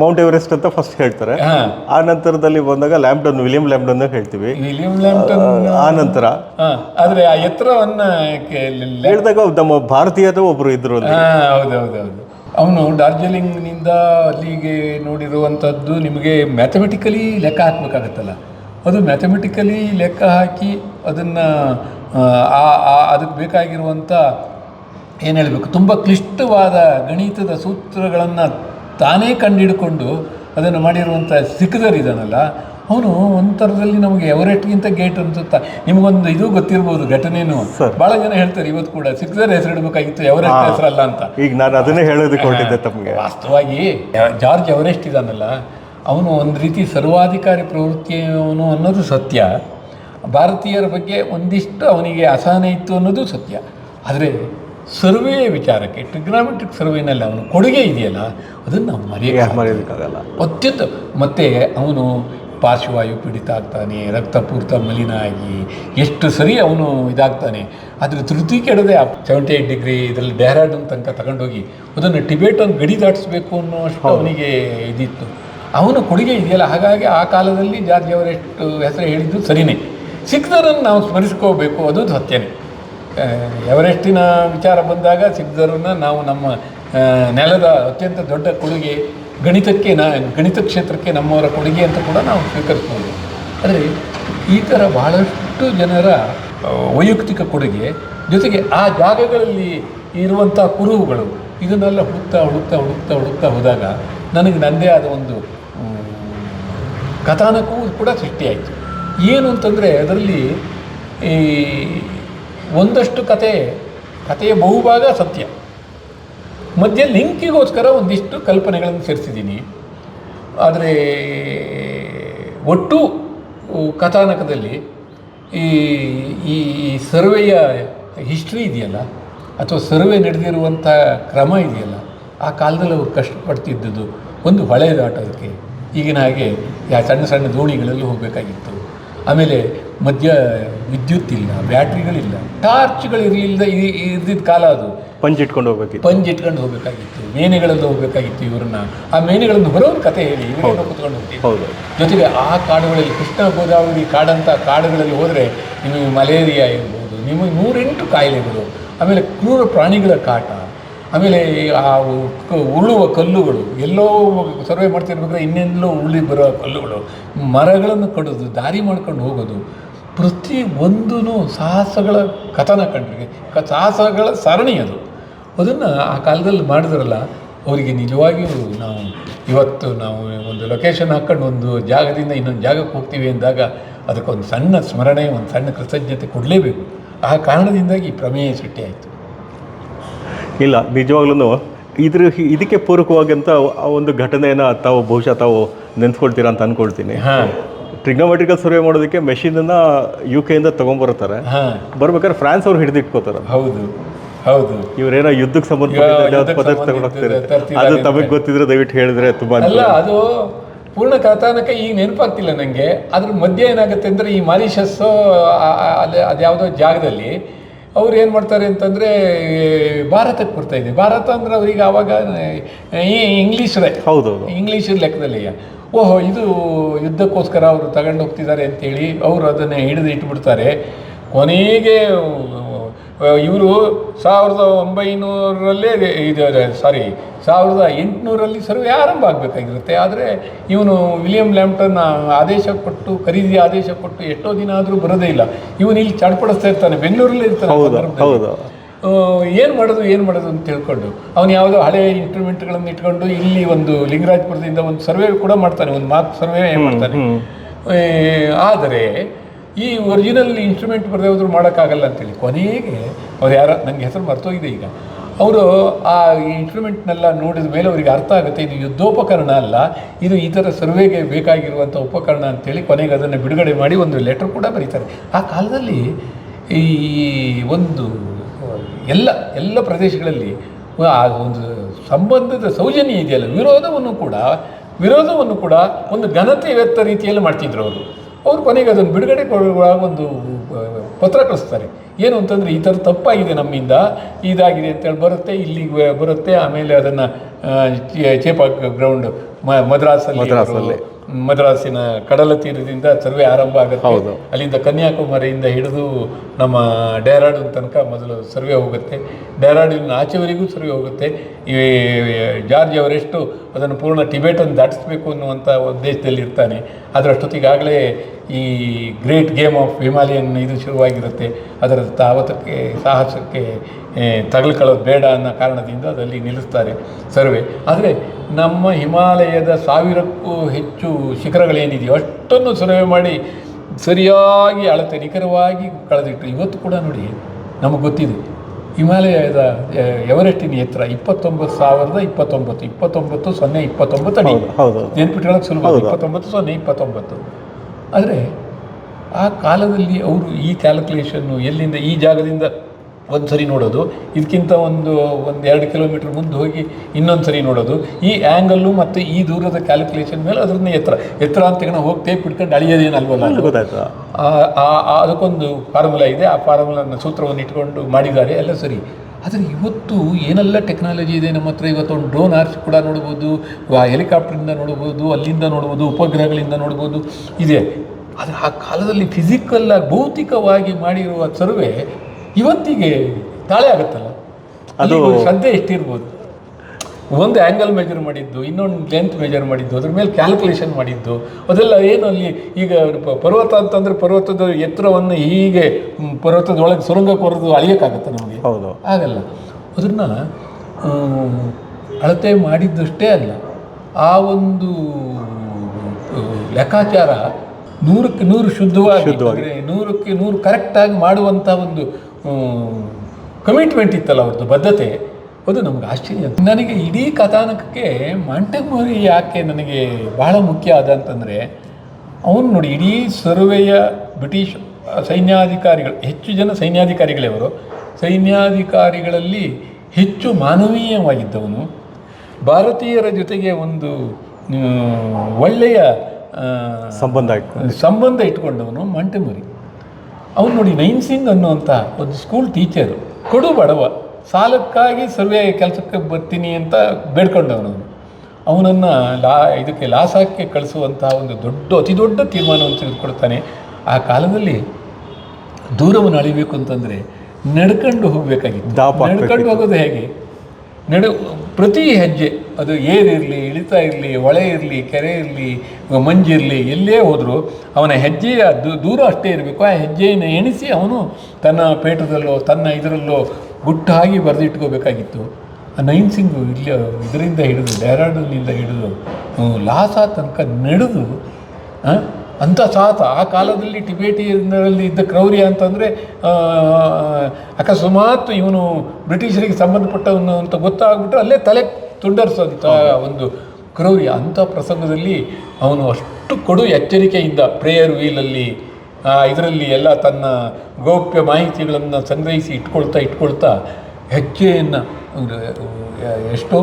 ಮೌಂಟ್ ಎವರೆಸ್ಟ್ ಅಂತ ಫಸ್ಟ್ ಹೇಳ್ತಾರೆ. ಆ ನಂತರದಲ್ಲಿ ಬಂದಾಗ ಲ್ಯಾಂಪ್ಟನ್ ವಿಲಿಯಂ ಲ್ಯಾಂಪ್ಟನ್ ಹೇಳ್ತೀವಿ. ವಿಲಿಯಂ ಆ ನಂತರ. ಆದರೆ ಆ ಎತ್ತರವನ್ನು ಹೇಳಿದಾಗ ನಮ್ಮ ಭಾರತೀಯರು ಒಬ್ರು ಇದ್ರು ಹೌದು ಹೌದೌದೌದು ಅವನು ಡಾರ್ಜಿಲಿಂಗ್ನಿಂದ ಅಲ್ಲಿಗೆ ನೋಡಿರುವಂಥದ್ದು ನಿಮಗೆ ಮ್ಯಾಥಮೆಟಿಕಲಿ ಲೆಕ್ಕ ಹಾಕ್ಬೇಕಾಗತ್ತಲ್ಲ. ಅದು ಮ್ಯಾಥಮೆಟಿಕಲಿ ಲೆಕ್ಕ ಹಾಕಿ ಅದನ್ನು ಅದಕ್ಕೆ ಬೇಕಾಗಿರುವಂಥ ಏನು ಹೇಳಬೇಕು? ತುಂಬ ಕ್ಲಿಷ್ಟವಾದ ಗಣಿತದ ಸೂತ್ರಗಳನ್ನು ತಾನೇ ಕಂಡುಹಿಡ್ಕೊಂಡು ಅದನ್ನು ಮಾಡಿರುವಂಥ ಸಿಕ್ಕದರ್ ಇದಾನಲ್ಲ ಅವನು ಒಂಥರದಲ್ಲಿ ನಮಗೆ ಎವರೆಟ್ಗಿಂತ ಗೇಟ್ ಅನ್ಸುತ್ತಾ? ನಿಮಗೊಂದು ಇದು ಗೊತ್ತಿರ್ಬೋದು ಘಟನೆನೂ. ಬಹಳ ಜನ ಹೇಳ್ತಾರೆ ಇವತ್ತು ಕೂಡ ಸಿಕ್ಕದರ್ ಹೆಸರಿಡಬೇಕಾಗಿತ್ತು ಎವರೆಸ್ಟ್ ಹೆಸರಲ್ಲ ಅಂತ. ಈಗ ನಾನು ಅದನ್ನೇ ಹೇಳೋದಕ್ಕೆ ಹೊರಟಿದ್ದೆ ತಮಗೆ. ವಾಸ್ತವವಾಗಿ ಜಾರ್ಜ್ ಎವರೆಸ್ಟ್ ಇದ್ದಾನಲ್ಲ ಅವನು ಒಂದು ರೀತಿ ಸರ್ವಾಧಿಕಾರಿ ಪ್ರವೃತ್ತಿಯವನು ಅನ್ನೋದು ಸತ್ಯ. ಭಾರತೀಯರ ಬಗ್ಗೆ ಒಂದಿಷ್ಟು ಅವನಿಗೆ ಅಸಹನೆ ಇತ್ತು ಅನ್ನೋದು ಸತ್ಯ. ಆದರೆ ಸರ್ವೆ ವಿಚಾರಕ್ಕೆ ಟ್ರಿಗ್ನಾಮೆಟ್ರಿಕ್ ಸರ್ವೆನಲ್ಲಿ ಅವನು ಕೊಡುಗೆ ಇದೆಯಲ್ಲ ಅದನ್ನು ನಾವು ಮರೆಯ ಮರೆಯೋದಕ್ಕಾಗಲ್ಲ. ಅತ್ಯಂತ ಮತ್ತು ಅವನು ಪಾರ್ಶ್ವವಾಯು ಪೀಡಿತ ಆಗ್ತಾನೆ ರಕ್ತಪೂರ್ತ ಮಲಿನ ಆಗಿ ಎಷ್ಟು ಸರಿ ಅವನು ಇದಾಗ್ತಾನೆ ಆದರೆ ತೃತಿ ಕೆಡದೆ ಸೆವೆಂಟಿ ಏಯ್ಟ್ ಡಿಗ್ರಿ ಇದರಲ್ಲಿ ಡೆಹ್ರಾಡೂನ್ ತನಕ ತಗೊಂಡೋಗಿ ಅದನ್ನು ಟಿಬೇಟ್ ಒಂದು ಗಡಿ ದಾಟಿಸ್ಬೇಕು ಅನ್ನೋಷ್ಟು ಅವನಿಗೆ ಇದಿತ್ತು. ಅವನು ಕೊಡುಗೆ ಇದೆಯಲ್ಲ ಹಾಗಾಗಿ ಆ ಕಾಲದಲ್ಲಿ ಜಾರ್ಜ್ ಅವರೆಷ್ಟು ಹೆಸರು ಹೇಳಿದ್ದು ಸರಿನೇ. ಸಿಖ್ದರನ್ನು ನಾವು ಸ್ಮರಿಸ್ಕೋಬೇಕು ಅದು ಸತ್ಯನೇ. ಎವರೆಸ್ಟಿನ ವಿಚಾರ ಬಂದಾಗ ಸಿಖ್ದರನ್ನ ನಾವು ನಮ್ಮ ನೆಲದ ಅತ್ಯಂತ ದೊಡ್ಡ ಕೊಡುಗೆ, ಗಣಿತಕ್ಕೆ ನಾ, ಗಣಿತ ಕ್ಷೇತ್ರಕ್ಕೆ ನಮ್ಮವರ ಕೊಡುಗೆ ಅಂತ ಕೂಡ ನಾವು ಸ್ವೀಕರಿಸ್ಬೋದು. ಆದರೆ ಈ ಥರ ಭಾಳಷ್ಟು ಜನರ ವೈಯಕ್ತಿಕ ಕೊಡುಗೆ, ಜೊತೆಗೆ ಆ ಜಾಗಗಳಲ್ಲಿ ಇರುವಂಥ ಕುರುಹುಗಳು, ಇದನ್ನೆಲ್ಲ ಹುಡುಕ್ತಾ ಹುಡುಕ್ತಾ ಹುಡುಕ್ತಾ ಹುಡುಕ್ತಾ ಹೋದಾಗ ನನಗೆ ನನ್ನದೇ ಆದ ಒಂದು ಕಥಾನಕವೂ ಕೂಡ ಸೃಷ್ಟಿಯಾಯಿತು. ಏನು ಅಂತಂದರೆ ಅದರಲ್ಲಿ ಈ ಒಂದಷ್ಟು ಕತೆ ಕಥೆಯ ಬಹುಭಾಗ ಸತ್ಯ. ಮಧ್ಯ ಲಿಂಕಿಗೋಸ್ಕರ ಒಂದಿಷ್ಟು ಕಲ್ಪನೆಗಳನ್ನು ಸೇರಿಸಿದ್ದೀನಿ. ಆದರೆ, ಒಟ್ಟು ಕಥಾನಕದಲ್ಲಿ ಈ ಈ ಸರ್ವೆಯ ಹಿಸ್ಟ್ರಿ ಇದೆಯಲ್ಲ, ಅಥವಾ ಸರ್ವೆ ನಡೆದಿರುವಂಥ ಕ್ರಮ ಇದೆಯಲ್ಲ, ಆ ಕಾಲದಲ್ಲಿ ಅವರು ಕಷ್ಟಪಡ್ತಿದ್ದದ್ದು ಒಂದು ಹೊಳೆದಾಟೋದಕ್ಕೆ ಈಗಿನ ಹಾಗೆ ಯಾ ಸಣ್ಣ ಸಣ್ಣ ದೋಣಿಗಳಲ್ಲೂ ಹೋಗಬೇಕಾಗಿತ್ತು. ಆಮೇಲೆ ಮಧ್ಯ ವಿದ್ಯುತ್ ಇಲ್ಲ ಬ್ಯಾಟ್ರಿಗಳಿಲ್ಲ ಟಾರ್ಚ್ಗಳು ಇರಲಿಲ್ಲ ಇದ್ದಿದ್ದ ಕಾಲ ಅದು. ಪಂಜ್ ಇಟ್ಕೊಂಡು ಹೋಗ್ಬೇಕಿತ್ತು. ಪಂಜ್ ಇಟ್ಕೊಂಡು ಹೋಗಬೇಕಾಗಿತ್ತು ಮೇನೆಗಳಲ್ಲಿ ಹೋಗಬೇಕಾಗಿತ್ತು ಇವರನ್ನ. ಆ ಮೇನೆಗಳನ್ನು ಒಂದು ಕತೆ ಹೇಳಿ ಇವರನ್ನು ಕುತ್ಕೊಂಡು ಹೋಗ್ತೀವಿ ಹೌದು. ಜೊತೆಗೆ ಆ ಕಾಡುಗಳಲ್ಲಿ ಕೃಷ್ಣ ಗೋದಾವರಿ ಕಾಡಂಥ ಕಾಡುಗಳಲ್ಲಿ ಹೋದರೆ ನಿಮಗೆ ಮಲೇರಿಯಾ ಇರ್ಬೋದು ನಿಮಗೆ ನೂರೆಂಟು ಕಾಯಿಲೆಗಳು ಆಮೇಲೆ ಕ್ರೂರ ಪ್ರಾಣಿಗಳ ಕಾಟ ಆಮೇಲೆ ಆ ಉರುಳುವ ಕಲ್ಲುಗಳು ಎಲ್ಲೋ ಸರ್ವೆ ಮಾಡ್ತಿರ್ಬೇಕಾದ್ರೆ ಇನ್ನೆಲ್ಲೋ ಉರುಳಿ ಬರೋ ಕಲ್ಲುಗಳು ಮರಗಳನ್ನು ಕಡಿದು ದಾರಿ ಮಾಡ್ಕೊಂಡು ಹೋಗೋದು ಪ್ರತಿ ಒಂದೂ ಸಾಹಸಗಳ ಕಥನ ಕಂಡ್ರಿಗೆ ಕ ಸಾಹಸಗಳ ಸರಣಿ ಅದು. ಅದನ್ನು ಆ ಕಾಲದಲ್ಲಿ ಮಾಡಿದ್ರಲ್ಲ ಅವರಿಗೆ ನಿಜವಾಗಿಯೂ ನಾವು ಇವತ್ತು ನಾವು ಒಂದು ಲೊಕೇಶನ್ ಹಾಕ್ಕೊಂಡು ಒಂದು ಜಾಗದಿಂದ ಇನ್ನೊಂದು ಜಾಗಕ್ಕೆ ಹೋಗ್ತೀವಿ ಅಂದಾಗ ಅದಕ್ಕೊಂದು ಸಣ್ಣ ಸ್ಮರಣೆ ಒಂದು ಸಣ್ಣ ಕೃತಜ್ಞತೆ ಕೊಡಲೇಬೇಕು. ಆ ಕಾರಣದಿಂದಾಗಿ ಈ ಪ್ರಮೇಯ ಸೃಷ್ಟಿಯಾಯಿತು. ಇಲ್ಲ ನಿಜವಾಗ್ಲೂ ಇದ್ರ ಇದಕ್ಕೆ ಪೂರಕವಾಗಂತ ಆ ಒಂದು ಘಟನೆಯನ್ನು ತಾವು ಬಹುಶಃ ತಾವು ನೆನ್ಸ್ಕೊಳ್ತೀರಾ ಅಂತ ಅಂದ್ಕೊಳ್ತೀನಿ ಹಾಂ. ಟ್ರಿಗ್ನೋಮೆಟ್ರಿಕಲ್ ಸರ್ವೆ ಮಾಡೋದಕ್ಕೆ ಮೆಷಿನನ್ನು ಯು ಕೆಯಿಂದ ತೊಗೊಂಬರ್ತಾರೆ ಹಾಂ. ಬರ್ಬೇಕಾದ್ರೆ ಫ್ರಾನ್ಸ್ ಅವ್ರು ಹಿಡಿದಿಟ್ಕೋತಾರೆ. ಹೌದು ಹೌದು. ಇವರೇನೋ ಯುದ್ಧಕ್ಕೆ ಸಂಬಂಧಪಟ್ಟ ಪದಾರ್ಥ ತಗೊಂಡೋಗ್ತಾರೆ ಅದು. ತಮಗೆ ಗೊತ್ತಿದ್ರೆ ದಯವಿಟ್ಟು ಹೇಳಿದ್ರೆ ತುಂಬಾ ಅಲ್ಲ ಅದು ಪೂರ್ಣ ಕಥಾನಕ ಈಗ ನೆನಪಾಗ್ತಿಲ್ಲ ನನಗೆ ಅದ್ರ ಮಧ್ಯೆ ಏನಾಗುತ್ತೆ ಅಂದರೆ ಈ ಮಾರಿಷಸ್ ಅಲ್ಲಿ ಅದ್ಯಾವುದೋ ಜಾಗದಲ್ಲಿ ಅವ್ರು ಏನು ಮಾಡ್ತಾರೆ ಅಂತಂದರೆ ಭಾರತಕ್ಕೆ ಬರ್ತಾ ಇದೆ. ಭಾರತ ಅಂದ್ರೆ ಅವ್ರಿಗೆ ಆವಾಗ ಇಂಗ್ಲೀಷರೇ ಹೌದು ಇಂಗ್ಲೀಷ್ ಲೆಕ್ಕದಲ್ಲಿ ಓಹೋ ಇದು ಯುದ್ಧಕ್ಕೋಸ್ಕರ ಅವರು ತಗೊಂಡು ಹೋಗ್ತಿದ್ದಾರೆ ಅಂತೇಳಿ ಅವರು ಅದನ್ನು ಹಿಡಿದು ಇಟ್ಬಿಡ್ತಾರೆ. ಕೊನೆಗೆ ಇವರು ಸಾವಿರದ ಒಂಬೈನೂರಲ್ಲೇ ಇದು ಸಾರಿ ಸಾವಿರದ ಎಂಟುನೂರಲ್ಲಿ ಸರ್ವೆ ಆರಂಭ ಆಗಬೇಕಾಗಿರುತ್ತೆ. ಆದರೆ ಇವನು ವಿಲಿಯಂ ಲ್ಯಾಂಪ್ಟನ್ ಆದೇಶ ಕೊಟ್ಟು ಖರೀದಿ ಆದೇಶ ಕೊಟ್ಟು ಎಷ್ಟೋ ದಿನ ಆದರೂ ಬರೋದೇ ಇಲ್ಲ. ಇವನು ಇಲ್ಲಿ ಚಡ್ಪಡಿಸ್ತಾ ಇರ್ತಾನೆ ಬೆಂಗಳೂರಲ್ಲೇ ಇರ್ತಾನೆ ಏನು ಮಾಡೋದು ಏನು ಮಾಡೋದು ಅಂತ ತಿಳ್ಕೊಂಡು ಅವನು ಯಾವುದೋ ಹಳೆ ಇನ್ಸ್ಟ್ರೂಮೆಂಟ್ಗಳನ್ನು ಇಟ್ಕೊಂಡು ಇಲ್ಲಿ ಒಂದು ಲಿಂಗರಾಜಪುರದಿಂದ ಒಂದು ಸರ್ವೆ ಕೂಡ ಮಾಡ್ತಾನೆ ಒಂದು ಮಾತು ಸರ್ವೆ ಮಾಡ್ತಾನೆ. ಆದರೆ ಈ ಒರಿಜಿನಲ್ ಇನ್ಸ್ಟ್ರೂಮೆಂಟ್ ಬರದೇ ಹೋದ್ರು ಮಾಡೋಕ್ಕಾಗಲ್ಲ ಅಂತೇಳಿ ಕೊನೆಗೆ ಅವ್ರು ಯಾರ ನನಗೆ ಹೆಸರು ಮರ್ತೋಗಿದೆ ಈಗ. ಅವರು ಆ ಇನ್ಸ್ಟ್ರೂಮೆಂಟ್ನೆಲ್ಲ ನೋಡಿದ ಮೇಲೆ ಅವರಿಗೆ ಅರ್ಥ ಆಗುತ್ತೆ ಇದು ಯುದ್ಧೋಪಕರಣ ಅಲ್ಲ ಇದು ಈ ಥರ ಸರ್ವೆಗೆ ಬೇಕಾಗಿರುವಂಥ ಉಪಕರಣ ಅಂತೇಳಿ ಕೊನೆಗೆ ಅದನ್ನು ಬಿಡುಗಡೆ ಮಾಡಿ ಒಂದು ಲೆಟರ್ ಕೂಡ ಬರೀತಾರೆ. ಆ ಕಾಲದಲ್ಲಿ ಈ ಒಂದು ಎಲ್ಲ ಎಲ್ಲ ಪ್ರದೇಶಗಳಲ್ಲಿ ಆ ಒಂದು ಸಂಬಂಧದ ಸೌಜನ್ಯ ಇದೆಯಲ್ಲ ವಿರೋಧವನ್ನು ಕೂಡ ವಿರೋಧವನ್ನು ಕೂಡ ಒಂದು ಘನತೆ ವ್ಯಕ್ತ ರೀತಿಯಲ್ಲಿ ಮಾಡ್ತಿದ್ರು ಅವರು ಅವರು ಕೊನೆಗೆ ಅದನ್ನು ಬಿಡುಗಡೆ ಕೊಡುವಾಗ ಒಂದು ಪತ್ರ ಕಳಿಸ್ತಾರೆ ಏನು ಅಂತಂದರೆ ಈ ಥರ ತಪ್ಪಾಗಿದೆ ನಮ್ಮಿಂದ ಇದಾಗಿದೆ ಅಂತೇಳಿ ಬರುತ್ತೆ ಇಲ್ಲಿಗೆ ಬರುತ್ತೆ ಆಮೇಲೆ ಅದನ್ನು ಚೇಪಾ ಗ್ರೌಂಡ್ ಮದ್ರಾಸಲ್ಲಿ ಮದ್ರಾಸಲ್ಲಿ. ಮದ್ರಾಸಿನ ಕಡಲ ತೀರದಿಂದ ಸರ್ವೆ ಆರಂಭ ಆಗುತ್ತೆ. ಹೌದು. ಅಲ್ಲಿಂದ ಕನ್ಯಾಕುಮಾರಿಯಿಂದ ಹಿಡಿದು ನಮ್ಮ ಡೆಹ್ರಾಡೂನ್ ತನಕ ಮೊದಲು ಸರ್ವೆ ಹೋಗುತ್ತೆ. ಡೆಹ್ರಾಡೂನ್ ಆಚೆವರೆಗೂ ಸರ್ವೆ ಹೋಗುತ್ತೆ. ಈ ಜಾರ್ಜ್ ಅವರೆಷ್ಟು ಅದನ್ನು ಪೂರ್ಣ ಟಿಬೇಟನ್ನು ದಾಟಿಸ್ಬೇಕು ಅನ್ನುವಂಥ ಉದ್ದೇಶದಲ್ಲಿ ಇರ್ತಾನೆ. ಅದರಷ್ಟೊತ್ತಿಗಾಗಲೇ ಈ ಗ್ರೇಟ್ ಗೇಮ್ ಆಫ್ ಹಿಮಾಲಯನ್ ಇದು ಶುರುವಾಗಿರುತ್ತೆ. ಅದರ ತಾವತಕ್ಕೆ ಸಾಹಸಕ್ಕೆ ತಗಲ್ಕೊಳ್ಳೋದು ಬೇಡ ಅನ್ನೋ ಕಾರಣದಿಂದ ಅದಲ್ಲಿ ನಿಲ್ಲಿಸ್ತಾರೆ ಸರ್ವೆ. ಆದರೆ ನಮ್ಮ ಹಿಮಾಲಯದ ಸಾವಿರಕ್ಕೂ ಹೆಚ್ಚು ಶಿಖರಗಳೇನಿದೆಯೋ ಅಷ್ಟನ್ನು ಸರ್ವೆ ಮಾಡಿ ಸರಿಯಾಗಿ ಅಳತೆ ನಿಖರವಾಗಿ ಕಳೆದಿಟ್ಟು ಇವತ್ತು ಕೂಡ ನೋಡಿ ನಮಗೆ ಗೊತ್ತಿದೆ. ಹಿಮಾಲಯದ ಎವರೆಸ್ಟಿನ ಎತ್ತರ ಇಪ್ಪತ್ತೊಂಬತ್ತು ಸಾವಿರದ ಇಪ್ಪತ್ತೊಂಬತ್ತು ಇಪ್ಪತ್ತೊಂಬತ್ತು ಸೊನ್ನೆ ಇಪ್ಪತ್ತೊಂಬತ್ತು ಅಡಿ. ಹೌದು. ನೆನ್ಪಿಟ್ಕೊಳ್ಳೋಕೆ ಸುಲಭ. ಇಪ್ಪತ್ತೊಂಬತ್ತು ಸೊನ್ನೆ ಇಪ್ಪತ್ತೊಂಬತ್ತು. ಆದರೆ ಆ ಕಾಲದಲ್ಲಿ ಅವರು ಈ ಕ್ಯಾಲ್ಕುಲೇಷನ್ನು ಎಲ್ಲಿಂದ ಈ ಜಾಗದಿಂದ ಒಂದು ಸರಿ ನೋಡೋದು ಇದಕ್ಕಿಂತ ಒಂದು ಒಂದು ಎರಡು ಕಿಲೋಮೀಟ್ರ್ ಮುಂದೆ ಹೋಗಿ ಇನ್ನೊಂದು ಸರಿ ನೋಡೋದು. ಈ ಆ್ಯಂಗಲ್ಲು ಮತ್ತು ಈ ದೂರದ ಕ್ಯಾಲ್ಕುಲೇಷನ್ ಮೇಲೆ ಅದನ್ನ ಎತ್ತರ. ಎತ್ತರ ಅಂತ ತಗೊಂಡು ಹೋಗಿ ಟೇಪ್ ಇಟ್ಕೊಂಡು ಅಳಿಯೋದೇನಲ್ವಲ್ಲ. ಗೊತ್ತಾಯ್ತಾ. ಆ- ಅದಕ್ಕೊಂದು ಫಾರ್ಮುಲಾ ಇದೆ. ಆ ಫಾರ್ಮುಲಾನ ಸೂತ್ರವನ್ನು ಇಟ್ಕೊಂಡು ಮಾಡಿದ್ದಾರೆ. ಎಲ್ಲ ಸರಿ. ಆದರೆ ಇವತ್ತು ಏನೆಲ್ಲ ಟೆಕ್ನಾಲಜಿ ಇದೆ? ನಮ್ಮ ಹತ್ರ ಇವತ್ತು ಒಂದು ಡ್ರೋನ್ ಆರ್ಸಿ ಕೂಡ ನೋಡ್ಬೋದು ಹೆಲಿಕಾಪ್ಟರಿಂದ ನೋಡ್ಬೋದು ಅಲ್ಲಿಂದ ನೋಡ್ಬೋದು ಉಪಗ್ರಹಗಳಿಂದ ನೋಡ್ಬೋದು. ಇದೆ. ಆದರೆ ಆ ಕಾಲದಲ್ಲಿ ಫಿಸಿಕಲ್ ಭೌತಿಕವಾಗಿ ಮಾಡಿರುವ ಸರ್ವೆ ಇವತ್ತಿಗೆ ತಾಳೆ ಆಗುತ್ತಲ್ಲ? ಅದು ಶ್ರದ್ಧೆ ಎಷ್ಟಿರ್ಬೋದು? ಒಂದು ಆ್ಯಂಗಲ್ ಮೆಜರ್ ಮಾಡಿದ್ದು ಇನ್ನೊಂದು ಲೆಂತ್ ಮೆಜರ್ ಮಾಡಿದ್ದು ಅದ್ರ ಮೇಲೆ ಕ್ಯಾಲ್ಕುಲೇಷನ್ ಮಾಡಿದ್ದು ಅದೆಲ್ಲ ಏನು ಅಲ್ಲಿ ಈಗ ಪರ್ವತ ಅಂತಂದರೆ ಪರ್ವತದ ಎತ್ತರವನ್ನು ಹೀಗೆ ಪರ್ವತದೊಳಗೆ ಸುರಂಗ ಕೊರೆದು ಅಳಿಯೋಕ್ಕಾಗತ್ತೆ ನಮಗೆ? ಹೌದು. ಆಗಲ್ಲ. ಅದನ್ನು ಅಳತೆ ಮಾಡಿದ್ದಷ್ಟೇ ಅಲ್ಲ ಆ ಒಂದು ಲೆಕ್ಕಾಚಾರ ನೂರಕ್ಕೆ ನೂರು ಶುದ್ಧವಾಗಿ ನೂರಕ್ಕೆ ನೂರು ಕರೆಕ್ಟಾಗಿ ಮಾಡುವಂಥ ಒಂದು ಕಮಿಟ್ಮೆಂಟ್ ಇತ್ತಲ್ಲ ಅವ್ರದ್ದು ಬದ್ಧತೆ. ಅದು ನಮ್ಗೆ ಆಶ್ಚರ್ಯ ನನಗೆ ಇಡೀ ಕಥಾನಕಕ್ಕೆ ಮಾಂಟೆಮೋರಿ ಯಾಕೆ ನನಗೆ ಬಹಳ ಮುಖ್ಯ ಆದ ಅಂತಂದರೆ ಅವನು ನೋಡಿ ಇಡೀ ಸರ್ವೆಯ ಬ್ರಿಟಿಷ್ ಸೈನ್ಯಾಧಿಕಾರಿಗಳು ಹೆಚ್ಚು ಜನ ಸೈನ್ಯಾಧಿಕಾರಿಗಳೇ ಅವರು ಸೈನ್ಯಾಧಿಕಾರಿಗಳಲ್ಲಿ ಹೆಚ್ಚು ಮಾನವೀಯವಾಗಿದ್ದವನು. ಭಾರತೀಯರ ಜೊತೆಗೆ ಒಂದು ಒಳ್ಳೆಯ ಸಂಬಂಧ ಆಯಿತು ಸಂಬಂಧ ಇಟ್ಕೊಂಡವನು ಮಂಟೆಮುರಿ ಅವನು ನೋಡಿ ನೈನ್ ಸಿಂಗ್ ಅನ್ನುವಂಥ ಒಂದು ಸ್ಕೂಲ್ ಟೀಚರು ಕೊಡು ಬಡವ ಸಾಲಕ್ಕಾಗಿ ಸರ್ವೆ ಕೆಲಸಕ್ಕೆ ಬರ್ತೀನಿ ಅಂತ ಬೇಡ್ಕೊಂಡವನು ಅವನು. ಅವನನ್ನು ಲಾ ಇದಕ್ಕೆ ಲಾಸಾಕ್ಕೆ ಕಳಿಸುವಂತಹ ಒಂದು ದೊಡ್ಡ ಅತಿ ದೊಡ್ಡ ತೀರ್ಮಾನವನ್ನು ತೆಗೆದುಕೊಳ್ತಾನೆ ಆ ಕಾಲದಲ್ಲಿ ದೂರವನ್ನು ಅಳಿಬೇಕು ಅಂತಂದರೆ ನಡ್ಕೊಂಡು ಹೋಗಬೇಕಾಗಿತ್ತು. ನಡ್ಕೊಂಡು ಹೋಗೋದು ಹೇಗೆ? ನಡು ಪ್ರತಿ ಹೆಜ್ಜೆ, ಅದು ಏರಿರಲಿ ಇಳಿತಾ ಇರಲಿ, ಹೊಳೆ ಇರಲಿ, ಕೆರೆ ಇರಲಿ ಮಂಜಿರಲಿ ಎಲ್ಲೇ ಹೋದರೂ ಅವನ ಹೆಜ್ಜೆಯ ದೂರ ಅಷ್ಟೇ ಇರಬೇಕು. ಆ ಹೆಜ್ಜೆಯನ್ನು ಎಣಿಸಿ ಅವನು ತನ್ನ ಪೇಟದಲ್ಲೋ, ತನ್ನ ಇದರಲ್ಲೋ ಗುಟ್ಟಾಗಿ ಬರೆದಿಟ್ಕೋಬೇಕಾಗಿತ್ತು. ಆ ನೈನ್ ಸಿಂಗು ಇಲ್ಲಿ ಇದರಿಂದ ಹಿಡಿದು ಡೆಹ್ರಾಡೂನಿಂದ ಹಿಡಿದು, ಲಾಸ ತನಕ ನಡೆದು ಅಂಥ ಸಾಹಸ ಆ ಕಾಲದಲ್ಲಿ ಟಿಬೇಟಿಯನ್ನಲ್ಲಿ ಇದ್ದ ಕ್ರೌರ್ಯ ಅಂತಂದರೆ ಅಕಸ್ಮಾತ್ ಇವನು ಬ್ರಿಟಿಷರಿಗೆ ಸಂಬಂಧಪಟ್ಟವನು ಅಂತ ಗೊತ್ತಾಗ್ಬಿಟ್ರೆ ಅಲ್ಲೇ ತಲೆ ತುಂಡರಿಸೋಂಥ ಒಂದು ಕ್ರೌರ್ಯ. ಅಂಥ ಪ್ರಸಂಗದಲ್ಲಿ ಅವನು ಅಷ್ಟು ಕೊಡು ಎಚ್ಚರಿಕೆಯಿಂದ ಪ್ರೇಯರ್ ವೀಲಲ್ಲಿ ಇದರಲ್ಲಿ ಎಲ್ಲ ತನ್ನ ಗೌಪ್ಯ ಮಾಹಿತಿಗಳನ್ನು ಸಂಗ್ರಹಿಸಿ ಇಟ್ಕೊಳ್ತಾ ಇಟ್ಕೊಳ್ತಾ ಹೆಜ್ಜೆಯನ್ನು ಎಷ್ಟು,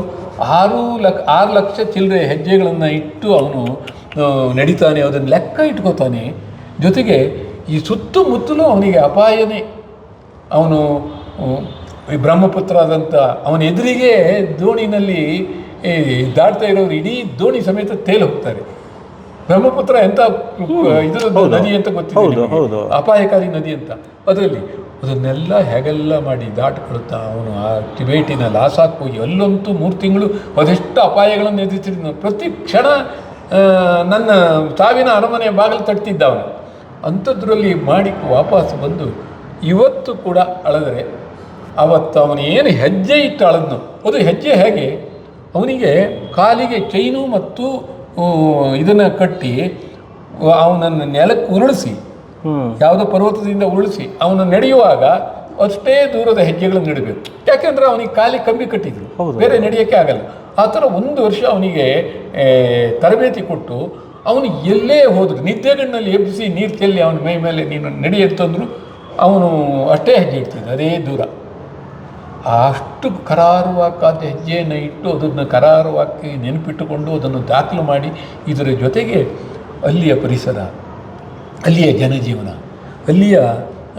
ಆರು ಲಕ್ಷ ಆರು ಲಕ್ಷ ಚಿಲ್ಲರೆ ಹೆಜ್ಜೆಗಳನ್ನು ಇಟ್ಟು ಅವನು ನಡೀತಾನೆ ಅದನ್ನು ಲೆಕ್ಕ ಇಟ್ಕೋತಾನೆ. ಜೊತೆಗೆ ಈ ಸುತ್ತಮುತ್ತಲೂ ಅವನಿಗೆ ಅಪಾಯನೇ ಅವನು ಈ ಬ್ರಹ್ಮಪುತ್ರ ಆದಂಥ ಅವನ ಎದುರಿಗೆ ದೋಣಿನಲ್ಲಿ ದಾಟ್ತಾ ಇರೋರು ಇಡೀ ದೋಣಿ ಸಮೇತ ತೇಲಿ ಹೋಗ್ತಾರೆ ಬ್ರಹ್ಮಪುತ್ರ ಎಂಥ ಇದು ನದಿ ಅಂತ ಗೊತ್ತಿದೆ. ಅಪಾಯಕಾರಿ ನದಿ ಅಂತ. ಅದರಲ್ಲಿ ಅದನ್ನೆಲ್ಲ ಹೇಗೆಲ್ಲ ಮಾಡಿ ದಾಟ್ಕೊಳ್ತಾ ಅವನು ಆ ಟಿಬೇಟಿನ ಲಾಸಾಕ್ ಹೋಗಿ ಅಲ್ಲಂತೂ ಮೂರು ತಿಂಗಳು ಅದೆಷ್ಟು ಅಪಾಯಗಳನ್ನು ಎದುರಿಸಿದ ಪ್ರತಿ ಕ್ಷಣ ನನ್ನ ಸಾವಿನ ಅರಮನೆ ಬಾಗಿಲು ತಟ್ತಿದ್ದ ಅವನು ಅಂಥದ್ರಲ್ಲಿ ಮಾಡಿ ವಾಪಸ್ ಬಂದು ಇವತ್ತು ಕೂಡ ಅಳದರೆ. ಅವತ್ತು ಅವನು ಏನು ಹೆಜ್ಜೆ ಇಟ್ಟು ಅಳದ್ನು. ಅದು ಹೆಜ್ಜೆ ಹೇಗೆ? ಅವನಿಗೆ ಕಾಲಿಗೆ ಚೈನು ಮತ್ತು ಇದನ್ನು ಕಟ್ಟಿ ಅವನನ್ನು ನೆಲಕ್ಕೆ ಉರುಳಿಸಿ. ಯಾವುದೋ ಪರ್ವತದಿಂದ ಉರುಳಿಸಿ. ಅವನು ನಡೆಯುವಾಗ ಅಷ್ಟೇ ದೂರದ ಹೆಜ್ಜೆಗಳನ್ನು ನೆಡಬೇಕು. ಯಾಕೆಂದ್ರೆ ಅವನಿಗೆ ಕಾಲಿ ಕಂಬಿ ಕಟ್ಟಿದ್ರು. ಬೇರೆ ನಡೆಯೋಕ್ಕೆ ಆಗಲ್ಲ. ಆ ಥರ ಒಂದು ವರ್ಷ ಅವನಿಗೆ ತರಬೇತಿ ಕೊಟ್ಟು ಅವನು ಎಲ್ಲೇ ಹೋದ್ರು ನಿದ್ದೆಗಣ್ಣಲ್ಲಿ ಎಬ್ಬಿಸಿ ನೀರು ಚೆಲ್ಲಿ ಅವನ ಮೈ ಮೇಲೆ ನೀನು ನಡಿ ಅಂತಂದ್ರು ಅವನು ಅಷ್ಟೇ ಹೆಜ್ಜೆ ಇಡ್ತಿದ್ದ ಅದೇ ದೂರ. ಅಷ್ಟು ಕರಾರುವಾಕಾದ ಹೆಜ್ಜೆಯನ್ನು ಇಟ್ಟು ಅದನ್ನು ಕರಾರುವಾಕಿ ನೆನಪಿಟ್ಟುಕೊಂಡು ಅದನ್ನು ದಾಖಲು ಮಾಡಿ ಇದರ ಜೊತೆಗೆ ಅಲ್ಲಿಯ ಪರಿಸರ ಅಲ್ಲಿಯ ಜನಜೀವನ ಅಲ್ಲಿಯ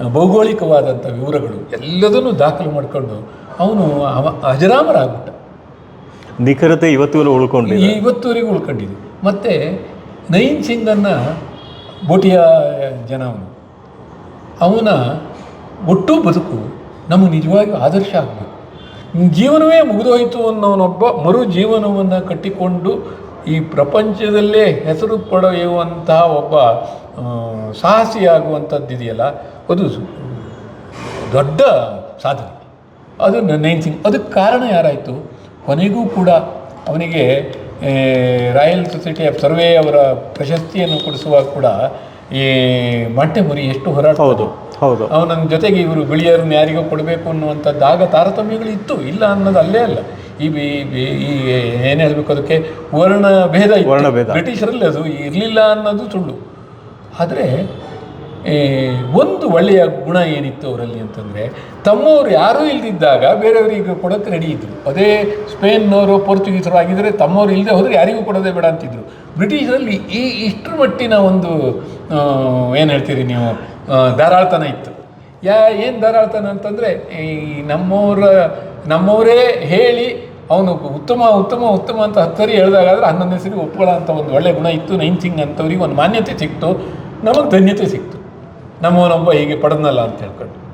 ಭೌಗೋಳಿಕವಾದಂಥ ವಿವರಗಳು ಎಲ್ಲದನ್ನು ದಾಖಲು ಮಾಡಿಕೊಂಡು ಅವನು ಅವ ಅಜರಾಮರಾಗ್ಬಿಟ್ಟ. ನಿಖರತೆ ಇವತ್ತಿಗೂ ಉಳ್ಕೊಂಡು ಇವತ್ತುವರೆಗೂ ಉಳ್ಕೊಂಡಿದೆ. ಮತ್ತು ನಯೀನ್ ಸಿಂಗನ್ನು ಬೋಟಿಯ ಜನ ಅವನು. ಅವನ ಒಟ್ಟು ಬದುಕು ನಮಗೆ ನಿಜವಾಗಿಯೂ ಆದರ್ಶ ಆಗಬೇಕು. ಜೀವನವೇ ಮುಗಿದೋಯಿತು ಅನ್ನೋನೊಬ್ಬ ಮರು ಜೀವನವನ್ನು ಕಟ್ಟಿಕೊಂಡು ಈ ಪ್ರಪಂಚದಲ್ಲೇ ಹೆಸರು ಪಡೆಯುವಂತಹ ಒಬ್ಬ ಸಾಹಸಿಯಾಗುವಂಥದ್ದು ಇದೆಯಲ್ಲ ಅದು ದೊಡ್ಡ ಸಾಧನೆ. ಅದು ನೈನ್ ಸಿಂಗ್ ಅದಕ್ಕೆ ಕಾರಣ ಯಾರಾಯಿತು? ಕೊನೆಗೂ ಕೂಡ ಅವನಿಗೆ ರಾಯಲ್ ಸೊಸೈಟಿ ಆಫ್ ಸರ್ವೆ ಅವರ ಪ್ರಶಸ್ತಿಯನ್ನು ಕೊಡಿಸುವಾಗ ಕೂಡ ಈ ಮಂಟೆಮುರಿ ಎಷ್ಟು ಹೋರಾಟ ಹೌದು ಹೌದು. ಅವನ ಜೊತೆಗೆ ಇವರು ಬಿಳಿಯರನ್ನು ಯಾರಿಗೂ ಕೊಡಬೇಕು ಅನ್ನುವಂಥದ್ದು ಆಗ ತಾರತಮ್ಯಗಳು ಇತ್ತು. ಇಲ್ಲ ಅನ್ನೋದು ಅಲ್ಲೇ ಅಲ್ಲ. ಈ ಬಿ- ಬಿ- ಈ ಏನು ಹೇಳಬೇಕು ಅದಕ್ಕೆ ವರ್ಣ ಭೇದ. ವರ್ಣಭೇದ. ಬ್ರಿಟಿಷರಲ್ಲಿ ಅದು ಇರಲಿಲ್ಲ ಅನ್ನೋದು ಸುಳ್ಳು ಆದರೆ ಒಂದು ಒಳ್ಳೆಯ ಗುಣ ಏನಿತ್ತು ಅವರಲ್ಲಿ ಅಂತಂದರೆ ತಮ್ಮವರು ಯಾರೂ ಇಲ್ದಿದ್ದಾಗ ಬೇರೆಯವರಿಗೆ ಕೊಡೋಕ್ಕೆ ರೆಡಿ ಇದ್ದರು ಅದೇ ಸ್ಪೇನ್ನವರು ಪೋರ್ಚುಗೀಸರು ಆಗಿದ್ದರೆ ತಮ್ಮವರು ಇಲ್ಲದೆ ಹೋದರೆ ಯಾರಿಗೂ ಕೊಡೋದೇ ಬೇಡ ಅಂತಿದ್ರು ಬ್ರಿಟಿಷರಲ್ಲಿ ಈ ಇಷ್ಟರ ಮಟ್ಟಿನ ಒಂದು ಏನು ಹೇಳ್ತೀರಿ ನೀವು ಧಾರಾಳ್ತನ ಇತ್ತು ಯಾ ಏನು ಧಾರಾಳ್ತನ ಅಂತಂದರೆ ಈ ನಮ್ಮವರ ನಮ್ಮವರೇ ಹೇಳಿ ಅವನು ಉತ್ತಮ ಉತ್ತಮ ಉತ್ತಮ ಅಂತ ಹತ್ತರಿ ಹೇಳಿದಾಗಾದ್ರೆ ಹನ್ನೊಂದನೇ ಸರಿ ಒಪ್ಕೊಳ್ಳೋ ಅಂತ ಒಂದು ಒಳ್ಳೆ ಗುಣ ಇತ್ತು. ನೈನ್ ಸಿಂಗ್ ಅಂಥವ್ರಿಗೆ ಒಂದು ಮಾನ್ಯತೆ ಸಿಕ್ತು. ನಮಗೆ ಧನ್ಯತೆ ಸಿಕ್ತು. ನಮ್ಮವನೊಬ್ಬ ಹೀಗೆ ಪಡೆದ್ನಲ್ಲ ಅಂತ ಹೇಳ್ಕೊಂಡು.